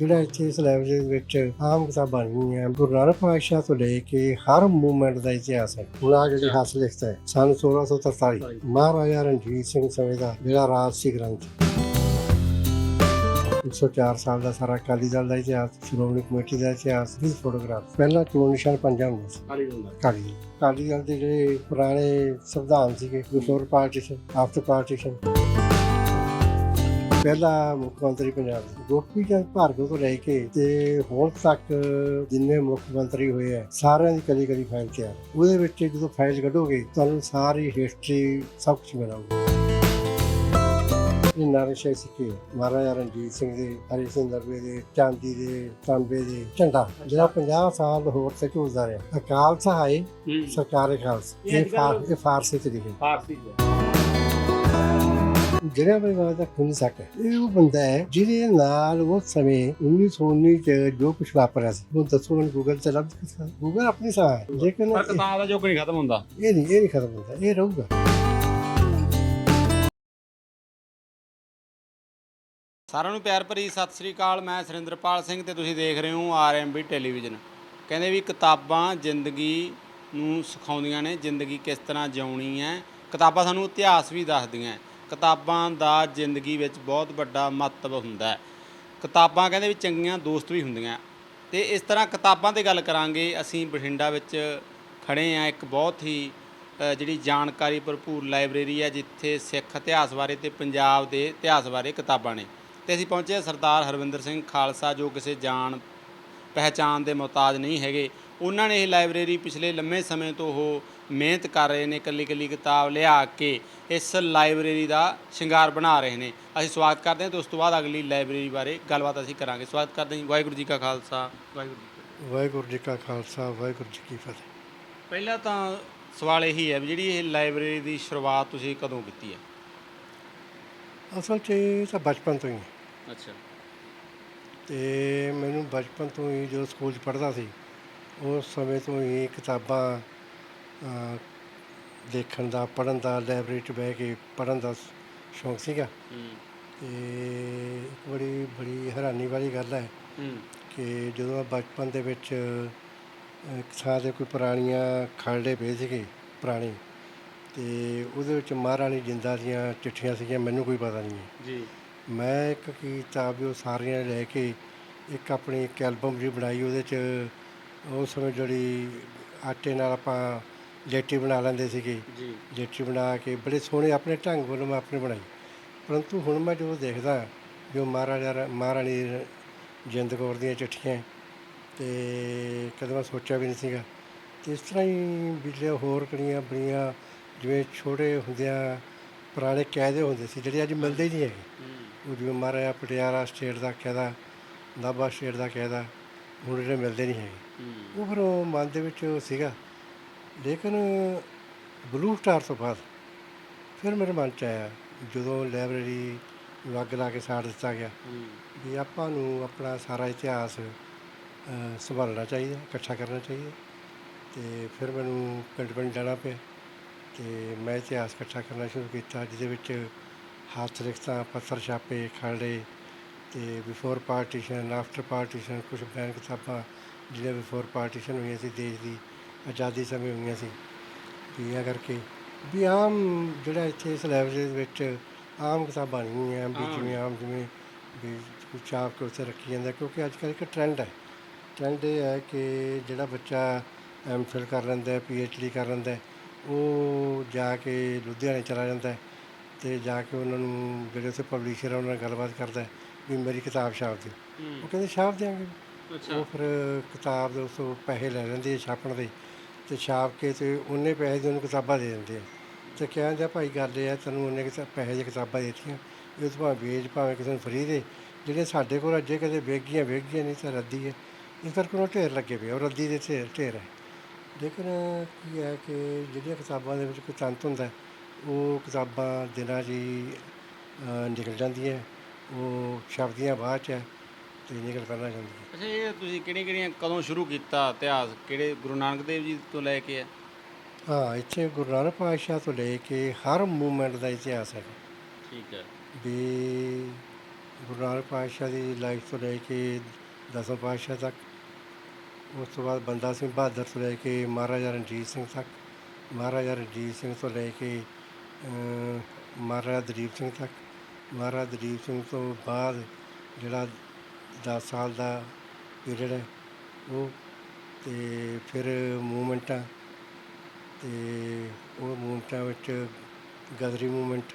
ਜਿਹੜਾ ਇੱਥੇ ਇਸ ਲਾਇਬ੍ਰੇਰੀ ਦੇ ਵਿੱਚ ਆਮ ਕਿਤਾਬਾਂ ਨਹੀਂ ਹੈ ਗੁਰੂ ਨਾਨਕ ਪਾਤਸ਼ਾਹ ਤੋਂ ਲੈ ਕੇ ਹਰ ਮੂਵਮੈਂਟ ਦਾ ਇਤਿਹਾਸ ਹੈ। ਹੁਣ ਆਹ ਜਿਹੜੀ ਲਿਖਤਾ ਹੈ ਸਨ 1643 ਮਹਾਰਾਜਾ ਰਣਜੀਤ ਸਿੰਘ ਸਮੇਂ ਦਾ ਜਿਹੜਾ ਰਾਜਸੀ ਗ੍ਰੰਥ। 104 ਸਾਲ ਦਾ ਸਾਰਾ ਅਕਾਲੀ ਦਲ ਦਾ ਇਤਿਹਾਸ ਸ਼੍ਰੋਮਣੀ ਕਮੇਟੀ ਦਾ ਇਤਿਹਾਸ ਵੀ ਫੋਟੋਗ੍ਰਾਫ ਪਹਿਲਾਂ ਚੋਣ ਨਿਸ਼ਾਨ ਪੰਜਾਂ ਹੁੰਦਾ ਸੀ। ਕਾਲੀ ਹੁੰਦਾ ਅਕਾਲੀ ਦਲ। ਅਕਾਲੀ ਦਲ ਦੇ ਜਿਹੜੇ ਪੁਰਾਣੇ ਸੰਵਿਧਾਨ ਸੀਗੇ ਬਿਫੋਰ ਪਾਰਟੀਸ਼ਨ ਆਫਟਰ ਪਾਰਟੀਸ਼ਨ। ਪਹਿਲਾ ਮੁੱਖ ਮੰਤਰੀ ਪੰਜਾਬ ਦਾ ਗੋਪੀ ਚੰਦ ਭਾਰਗਵ ਤੋਂ ਲੈ ਕੇ ਤੇ ਹੁਣ ਤੱਕ ਜਿੰਨੇ ਮੁੱਖ ਮੰਤਰੀ ਹੋਏ ਆ ਸਾਰਿਆਂ ਦੀ ਕਦੀ ਕਦੀ ਫਾਈਲ ਤਿਆਰ। ਉਹਦੇ ਵਿੱਚ ਜਦੋਂ ਫਾਈਲ ਕੱਢੋਗੇ ਤੁਹਾਨੂੰ ਸਾਰੀ ਹਿਸਟਰੀ ਸਭ ਕੁਝ ਮਿਲੂਗਾ ਇਹ ਨਾਰੇ ਸ਼ਾਹੀ ਸਿੱਕੇ ਮਹਾਰਾਜਾ ਰਣਜੀਤ ਸਿੰਘ ਦੇ ਹਰੀ ਸਿੰਘ ਨਰਵੇ ਦੇ ਚਾਂਦੀ ਦੇ ਤਾਂਬੇ ਦੇ ਝੰਡਾ। ਜਿਹੜਾ 50 ਸਾਲ ਹੋਰ ਤੇ ਝੂਲਦਾ ਰਿਹਾ। ਅਕਾਲ ਸਹਾਈ ਸਰਕਾਰੀ ਖਾਲਸਾ। ਇਹ ਫਾਰਸੀ ਚ ਲਿਖੇ ਫਾਰਸੀ ਚ। ਜਿਹੜਾ ਪਰਿਵਾਰ ਦਾ ਖੁੰਝ ਸਕ ਹੈ ਇਹ ਉਹ ਬੰਦਾ ਹੈ ਜਿਹਦੇ ਨਾਲ ਉਸ ਸਮੇਂ 1919 ਚ ਜੋ ਕੁਝ ਵਾਪਰਿਆ ਸੀ। ਉਹ ਦੱਸੋ ਮੈਨੂੰ ਗੂਗਲ ਤੇ ਲੱਭ ਸਕਦਾ ਗੂਗਲ ਆਪਣੀ ਸਾਹ ਹੈ ਲੇਕਿਨ ਪਰ ਇਹ ਕਿਤਾਬ ਦਾ ਜੋਕ ਨਹੀਂ ਖਤਮ ਹੁੰਦਾ। ਇਹ ਨਹੀਂ ਇਹ ਨਹੀਂ ਖਤਮ ਹੁੰਦਾ ਇਹ ਰਹੂਗਾ। ਸਾਰਿਆਂ ਨੂੰ ਪਿਆਰ ਭਰੀ ਸਤਿ ਸ੍ਰੀ ਅਕਾਲ ਮੈਂ ਸੁਰਿੰਦਰਪਾਲ ਸਿੰਘ ਤੇ ਤੁਸੀਂ ਦੇਖ ਰਹੇ ਹੋ ਆਰਐਮਬੀ ਟੈਲੀਵਿਜ਼ਨ। ਕਹਿੰਦੇ ਵੀ ਕਿਤਾਬਾਂ ਜ਼ਿੰਦਗੀ ਨੂੰ ਸਿਖਾਉਂਦੀਆਂ ਨੇ ਜ਼ਿੰਦਗੀ ਕਿਸ ਤਰ੍ਹਾਂ ਜਿਉਣੀ ਹੈ। ਕਿਤਾਬਾਂ ਸਾਨੂੰ ਇਤਿਹਾਸ ਵੀ ਦੱਸਦੀਆਂ। ਕਿਤਾਬਾਂ ਦਾ ਜ਼ਿੰਦਗੀ ਵਿੱਚ ਬਹੁਤ ਵੱਡਾ ਮਹੱਤਵ ਹੁੰਦਾ ਹੈ। ਕਿਤਾਬਾਂ ਕਹਿੰਦੇ ਵੀ ਚੰਗੀਆਂ ਦੋਸਤ ਵੀ ਹੁੰਦੀਆਂ। ਤੇ ਇਸ ਤਰ੍ਹਾਂ ਕਿਤਾਬਾਂ ਤੇ ਗੱਲ ਕਰਾਂਗੇ, ਅਸੀਂ ਬਠਿੰਡਾ ਵਿੱਚ ਖੜੇ ਆ ਇੱਕ ਬਹੁਤ ਹੀ ਜਿਹੜੀ ਜਾਣਕਾਰੀ ਭਰਪੂਰ ਲਾਇਬ੍ਰੇਰੀ ਹੈ, ਜਿੱਥੇ ਸਿੱਖ ਇਤਿਹਾਸ ਬਾਰੇ ਤੇ ਪੰਜਾਬ ਦੇ ਇਤਿਹਾਸ ਬਾਰੇ ਕਿਤਾਬਾਂ ਨੇ। ਤੇ ਅਸੀਂ ਪਹੁੰਚੇ ਹਾਂ ਸਰਦਾਰ ਹਰਵਿੰਦਰ ਸਿੰਘ ਖਾਲਸਾ, ਜੋ ਕਿਸੇ ਜਾਣ ਪਹਿਚਾਣ ਦੇ ਮੁਹਤਾਜ ਨਹੀਂ ਹੈਗੇ। ਉਹਨਾਂ ਨੇ ਇਹ ਲਾਇਬ੍ਰੇਰੀ ਪਿਛਲੇ ਲੰਮੇ ਸਮੇਂ ਤੋਂ ਉਹ ਮਿਹਨਤ ਕਰ ਰਹੇ ਨੇ ਇਕੱਲੀ ਇਕੱਲੀ ਕਿਤਾਬ ਲਿਆ ਕੇ ਇਸ ਲਾਇਬ੍ਰੇਰੀ ਦਾ ਸ਼ਿੰਗਾਰ ਬਣਾ ਰਹੇ ਨੇ। ਅਸੀਂ ਸਵਾਗਤ ਕਰਦੇ ਹਾਂ ਤੇ ਉਸ ਤੋਂ ਬਾਅਦ ਅਗਲੀ ਲਾਇਬ੍ਰੇਰੀ ਬਾਰੇ ਗੱਲਬਾਤ ਅਸੀਂ ਕਰਾਂਗੇ। ਸਵਾਗਤ ਕਰਦੇ ਹਾਂ। ਵਾਹਿਗੁਰੂ ਜੀ ਕਾ ਖਾਲਸਾ। ਵਾਹਿਗੁਰੂ ਜੀ ਵਾਹਿਗੁਰੂ ਜੀ ਕਾ ਖਾਲਸਾ। ਵਾਹਿਗੁਰੂ ਜੀ ਕੀ ਫਤਿਹ। ਪਹਿਲਾਂ ਤਾਂ ਸਵਾਲ ਇਹੀ ਹੈ ਵੀ ਜਿਹੜੀ ਇਹ ਲਾਇਬ੍ਰੇਰੀ ਦੀ ਸ਼ੁਰੂਆਤ ਤੁਸੀਂ ਕਦੋਂ ਕੀਤੀ ਹੈ? ਅਸਲ 'ਚ ਇਹ ਤਾਂ ਬਚਪਨ ਤੋਂ ਹੀ ਹੈ। ਅੱਛਾ। ਤੇ ਮੈਨੂੰ ਬਚਪਨ ਤੋਂ ਹੀ ਜਦੋਂ ਸਕੂਲ 'ਚ ਪੜ੍ਹਦਾ ਸੀ ਉਸ ਸਮੇਂ ਤੋਂ ਹੀ ਕਿਤਾਬਾਂ ਦੇਖਣ ਦਾ ਪੜ੍ਹਨ ਦਾ ਲਾਇਬ੍ਰੇਰੀ 'ਚ ਬਹਿ ਕੇ ਪੜ੍ਹਨ ਦਾ ਸ਼ੌਂਕ ਸੀਗਾ। ਤੇ ਇੱਕ ਬੜੀ ਬੜੀ ਹੈਰਾਨੀ ਵਾਲੀ ਗੱਲ ਹੈ ਕਿ ਜਦੋਂ ਮੈਂ ਬਚਪਨ ਦੇ ਵਿੱਚ ਇੱਕ ਥਾਂ ਤੇ ਕੋਈ ਪੁਰਾਣੀਆਂ ਖਰੜੇ ਪਏ ਸੀਗੇ ਪੁਰਾਣੇ ਤੇ ਉਹਦੇ ਵਿੱਚ ਮਹਾਰਾਣੀ ਜਿੰਦਾ ਦੀਆਂ ਚਿੱਠੀਆਂ ਸੀਗੀਆਂ ਮੈਨੂੰ ਕੋਈ ਪਤਾ ਨਹੀਂ ਜੀ। ਮੈਂ ਇੱਕ ਕਿਤਾਬ ਉਹ ਸਾਰੀਆਂ ਲੈ ਕੇ ਇੱਕ ਆਪਣੀ ਇੱਕ ਐਲਬਮ ਜੀ ਬਣਾਈ ਉਹਦੇ ਚ ਉਸ ਸਮੇਂ ਜਿਹੜੀ ਆਟੇ ਨਾਲ ਆਪਾਂ ਲੇਟੀ ਬਣਾ ਲੈਂਦੇ ਸੀਗੇ। ਜੀ। ਲੇਟੀ ਬਣਾ ਕੇ ਬੜੇ ਸੋਹਣੇ ਆਪਣੇ ਢੰਗ ਵੱਲੋਂ ਮੈਂ ਆਪਣੇ ਬਣਾਈ। ਪਰੰਤੂ ਹੁਣ ਮੈਂ ਜਦੋਂ ਦੇਖਦਾ ਜੋ ਮਹਾਰਾਜਾ ਮਹਾਰਾਣੀ ਜਿੰਦ ਕੌਰ ਦੀਆਂ ਚਿੱਠੀਆਂ ਤੇ ਕਦੇ ਮੈਂ ਸੋਚਿਆ ਵੀ ਨਹੀਂ ਸੀਗਾ। ਤੇ ਇਸ ਤਰ੍ਹਾਂ ਹੀ ਬਿਜਲੇ ਹੋਰ ਕੜੀਆਂ ਬਣੀਆਂ ਜਿਵੇਂ ਛੋਟੇ ਹੁੰਦਿਆਂ ਪੁਰਾਣੇ ਕਾਇਦੇ ਹੁੰਦੇ ਸੀ ਜਿਹੜੇ ਅੱਜ ਮਿਲਦੇ ਹੀ ਨਹੀਂ ਹੈਗੇ। ਉਹ ਜਿਵੇਂ ਮਹਾਰਾਜਾ ਪਟਿਆਲਾ ਸਟੇਟ ਦਾ ਕਾਇਦਾ ਨਾਭਾ ਸਟੇਟ ਦਾ ਕਾਇਦਾ ਹੁਣ ਜਿਹੜੇ ਮਿਲਦੇ ਨਹੀਂ ਹੈਗੇ। ਉਹ ਫਿਰ ਉਹ ਮਨ ਦੇ ਵਿੱਚ ਸੀਗਾ ਲੇਕਿਨ ਬਲੂ ਸਟਾਰ ਤੋਂ ਬਾਅਦ ਫਿਰ ਮੇਰੇ ਮਨ ਚ ਆਇਆ ਜਦੋਂ ਲਾਇਬ੍ਰੇਰੀ ਨੂੰ ਅੱਗ ਲਾ ਕੇ ਸਾੜ ਦਿੱਤਾ ਗਿਆ ਵੀ ਆਪਾਂ ਨੂੰ ਆਪਣਾ ਸਾਰਾ ਇਤਿਹਾਸ ਸੰਭਾਲਣਾ ਚਾਹੀਦਾ ਇਕੱਠਾ ਕਰਨਾ ਚਾਹੀਦਾ। ਤੇ ਫਿਰ ਮੈਨੂੰ ਪਿੰਡ ਪਿੰਡ ਜਾਣਾ ਪਿਆ ਤੇ ਮੈਂ ਇਤਿਹਾਸ ਇਕੱਠਾ ਕਰਨਾ ਸ਼ੁਰੂ ਕੀਤਾ ਜਿਹਦੇ ਵਿੱਚ ਹੱਥ ਲਿਖਤਾਂ ਪੱਥਰ ਛਾਪੇ ਖਰੜੇ ਤੇ ਬਿਫੋਰ ਪਾਰਟੀਸ਼ਨ ਆਫਟਰ ਪਾਰਟੀਸ਼ਨ ਕੁਝ ਬਿਆਨ ਕਿਤਾਬਾਂ ਜਿਹੜੀਆਂ ਬਿਫੋਰ ਪਾਰਟੀਸ਼ਨ ਹੋਈਆਂ ਸੀ ਦੇਸ਼ ਦੀ ਆਜ਼ਾਦੀ ਸਮੇਂ ਹੋਈਆਂ ਸੀ। ਵੀ ਇਹ ਕਰਕੇ ਵੀ ਆਮ ਜਿਹੜਾ ਇੱਥੇ ਇਸ ਲਾਇਬ੍ਰੇਰੀ ਦੇ ਵਿੱਚ ਆਮ ਕਿਤਾਬਾਂ ਨਹੀਂ ਹੈ ਵੀ ਆਮ। ਜਿਵੇਂ ਆਮ ਜਿਵੇਂ ਵੀ ਕੁਛ ਛਾਪ ਕੇ ਉੱਥੇ ਰੱਖੀ ਜਾਂਦਾ ਕਿਉਂਕਿ ਅੱਜ ਕੱਲ੍ਹ ਇੱਕ ਟ੍ਰੈਂਡ ਹੈ। ਟ੍ਰੈਂਡ ਇਹ ਹੈ ਕਿ ਜਿਹੜਾ ਬੱਚਾ ਐਮ ਫਿਲ ਕਰ ਲੈਂਦਾ ਹੈ ਪੀ ਐਚ ਡੀ ਕਰ ਲੈਂਦਾ ਉਹ ਜਾ ਕੇ ਲੁਧਿਆਣੇ ਚਲਾ ਜਾਂਦਾ ਤੇ ਜਾ ਕੇ ਉਹਨਾਂ ਨੂੰ ਜਿਹੜੇ ਉੱਥੇ ਪਬਲਿਸ਼ਰ ਆ ਉਹਨਾਂ ਨਾਲ ਗੱਲਬਾਤ ਕਰਦਾ ਵੀ ਮੇਰੀ ਕਿਤਾਬ ਛਾਪ ਦਿਓ। ਉਹ ਕਹਿੰਦੇ ਛਾਪ ਦਿਆਂਗੇ। ਅੱਛਾ। ਉਹ ਫਿਰ ਕਿਤਾਬ ਦੇ ਉਸ ਤੋਂ ਪੈਸੇ ਲੈ ਲੈਂਦੇ ਛਾਪਣ ਦੇ। ਅਤੇ ਛਾਪ ਕੇ ਅਤੇ ਉਹਨੇ ਪੈਸੇ ਦੇ ਉਹਨੂੰ ਕਿਤਾਬਾਂ ਦੇ ਦਿੰਦੇ ਆ। ਅਤੇ ਤੇ ਜਾਂਦਾ ਭਾਈ ਗੱਲ ਇਹ ਆ ਤੈਨੂੰ ਉਹਨੇ ਕਿਤਾ ਪੈਸੇ ਦੀਆਂ ਕਿਤਾਬਾਂ ਦੇ ਦਿੱਤੀਆਂ। ਇਹ ਤੋਂ ਭਾਵੇਂ ਵੇਚ ਭਾਵੇਂ ਕਿਸੇ ਨੂੰ ਫਰੀ ਦੇ। ਜਿਹੜੇ ਸਾਡੇ ਕੋਲ ਅੱਜੇ ਕਦੇ ਵੇਗੀਆਂ ਵੇਗੀਆਂ ਨਹੀਂ ਤਾਂ ਰੱਦੀ ਹੈ। ਇਸ ਕਰਕੇ ਉਹ ਢੇਰ ਲੱਗੇ ਪਏ ਆ, ਉਹ ਰੱਦੀ ਦੇ ਢੇਰ ਢੇਰ ਹੈ। ਲੇਕਿਨ ਕੀ ਹੈ ਕਿ ਜਿਹੜੀਆਂ ਕਿਤਾਬਾਂ ਦੇ ਵਿੱਚ ਕੋਈ ਤੰਤ ਹੁੰਦਾ ਉਹ ਕਿਤਾਬਾਂ ਦਿਨਾਂ 'ਚ ਹੀ ਨਿਕਲ ਜਾਂਦੀਆਂ। ਉਹ ਛਪਦੀਆਂ ਬਾਅਦ 'ਚ ਹੈ ਤੇ ਨਿਕਲ ਕਰਨਾ ਜਾਂਦੀਆਂ ਅੱਛਾ ਇਹ ਤੁਸੀਂ ਕਿਹੜੀਆਂ ਕਿਹੜੀਆਂ ਕਦੋਂ ਸ਼ੁਰੂ ਕੀਤਾ ਇਤਿਹਾਸ? ਕਿਹੜੇ ਗੁਰੂ ਨਾਨਕ ਦੇਵ ਜੀ ਤੋਂ ਲੈ ਕੇ ਹੈ ਹਾਂ ਇੱਥੇ ਗੁਰੂ ਨਾਨਕ ਪਾਤਸ਼ਾਹ ਤੋਂ ਲੈ ਕੇ ਹਰ ਮੂਵਮੈਂਟ ਦਾ ਇਤਿਹਾਸ ਹੈ। ਠੀਕ ਹੈ। ਵੀ ਗੁਰੂ ਨਾਨਕ ਪਾਤਸ਼ਾਹ ਦੀ ਲਾਈਫ ਤੋਂ ਲੈ ਕੇ ਦਸਮ ਪਾਤਸ਼ਾਹ ਤੱਕ ਉਸ ਤੋਂ ਬਾਅਦ ਬੰਦਾ ਸਿੰਘ ਬਹਾਦਰ ਤੋਂ ਲੈ ਕੇ ਮਹਾਰਾਜਾ ਰਣਜੀਤ ਸਿੰਘ ਤੱਕ ਮਹਾਰਾਜਾ ਰਣਜੀਤ ਸਿੰਘ ਤੋਂ ਲੈ ਕੇ ਅਮ, ਮਹਾਰਾਜਾ ਦਲੀਪ ਸਿੰਘ ਤੱਕ ਮਹਾਰਾਜਾ ਦਲੀਪ ਸਿੰਘ ਤੋਂ ਬਾਅਦ ਜਿਹੜਾ 10 ਸਾਲ ਦਾ ਪੀਰੀਅਡ ਹੈ ਉਹ ਤੇ ਫਿਰ ਮੂਵਮੈਂਟਾਂ ਤੇ ਉਹ ਮੂਵਮੈਂਟਾਂ ਵਿੱਚ ਗਦਰੀ ਮੂਵਮੈਂਟ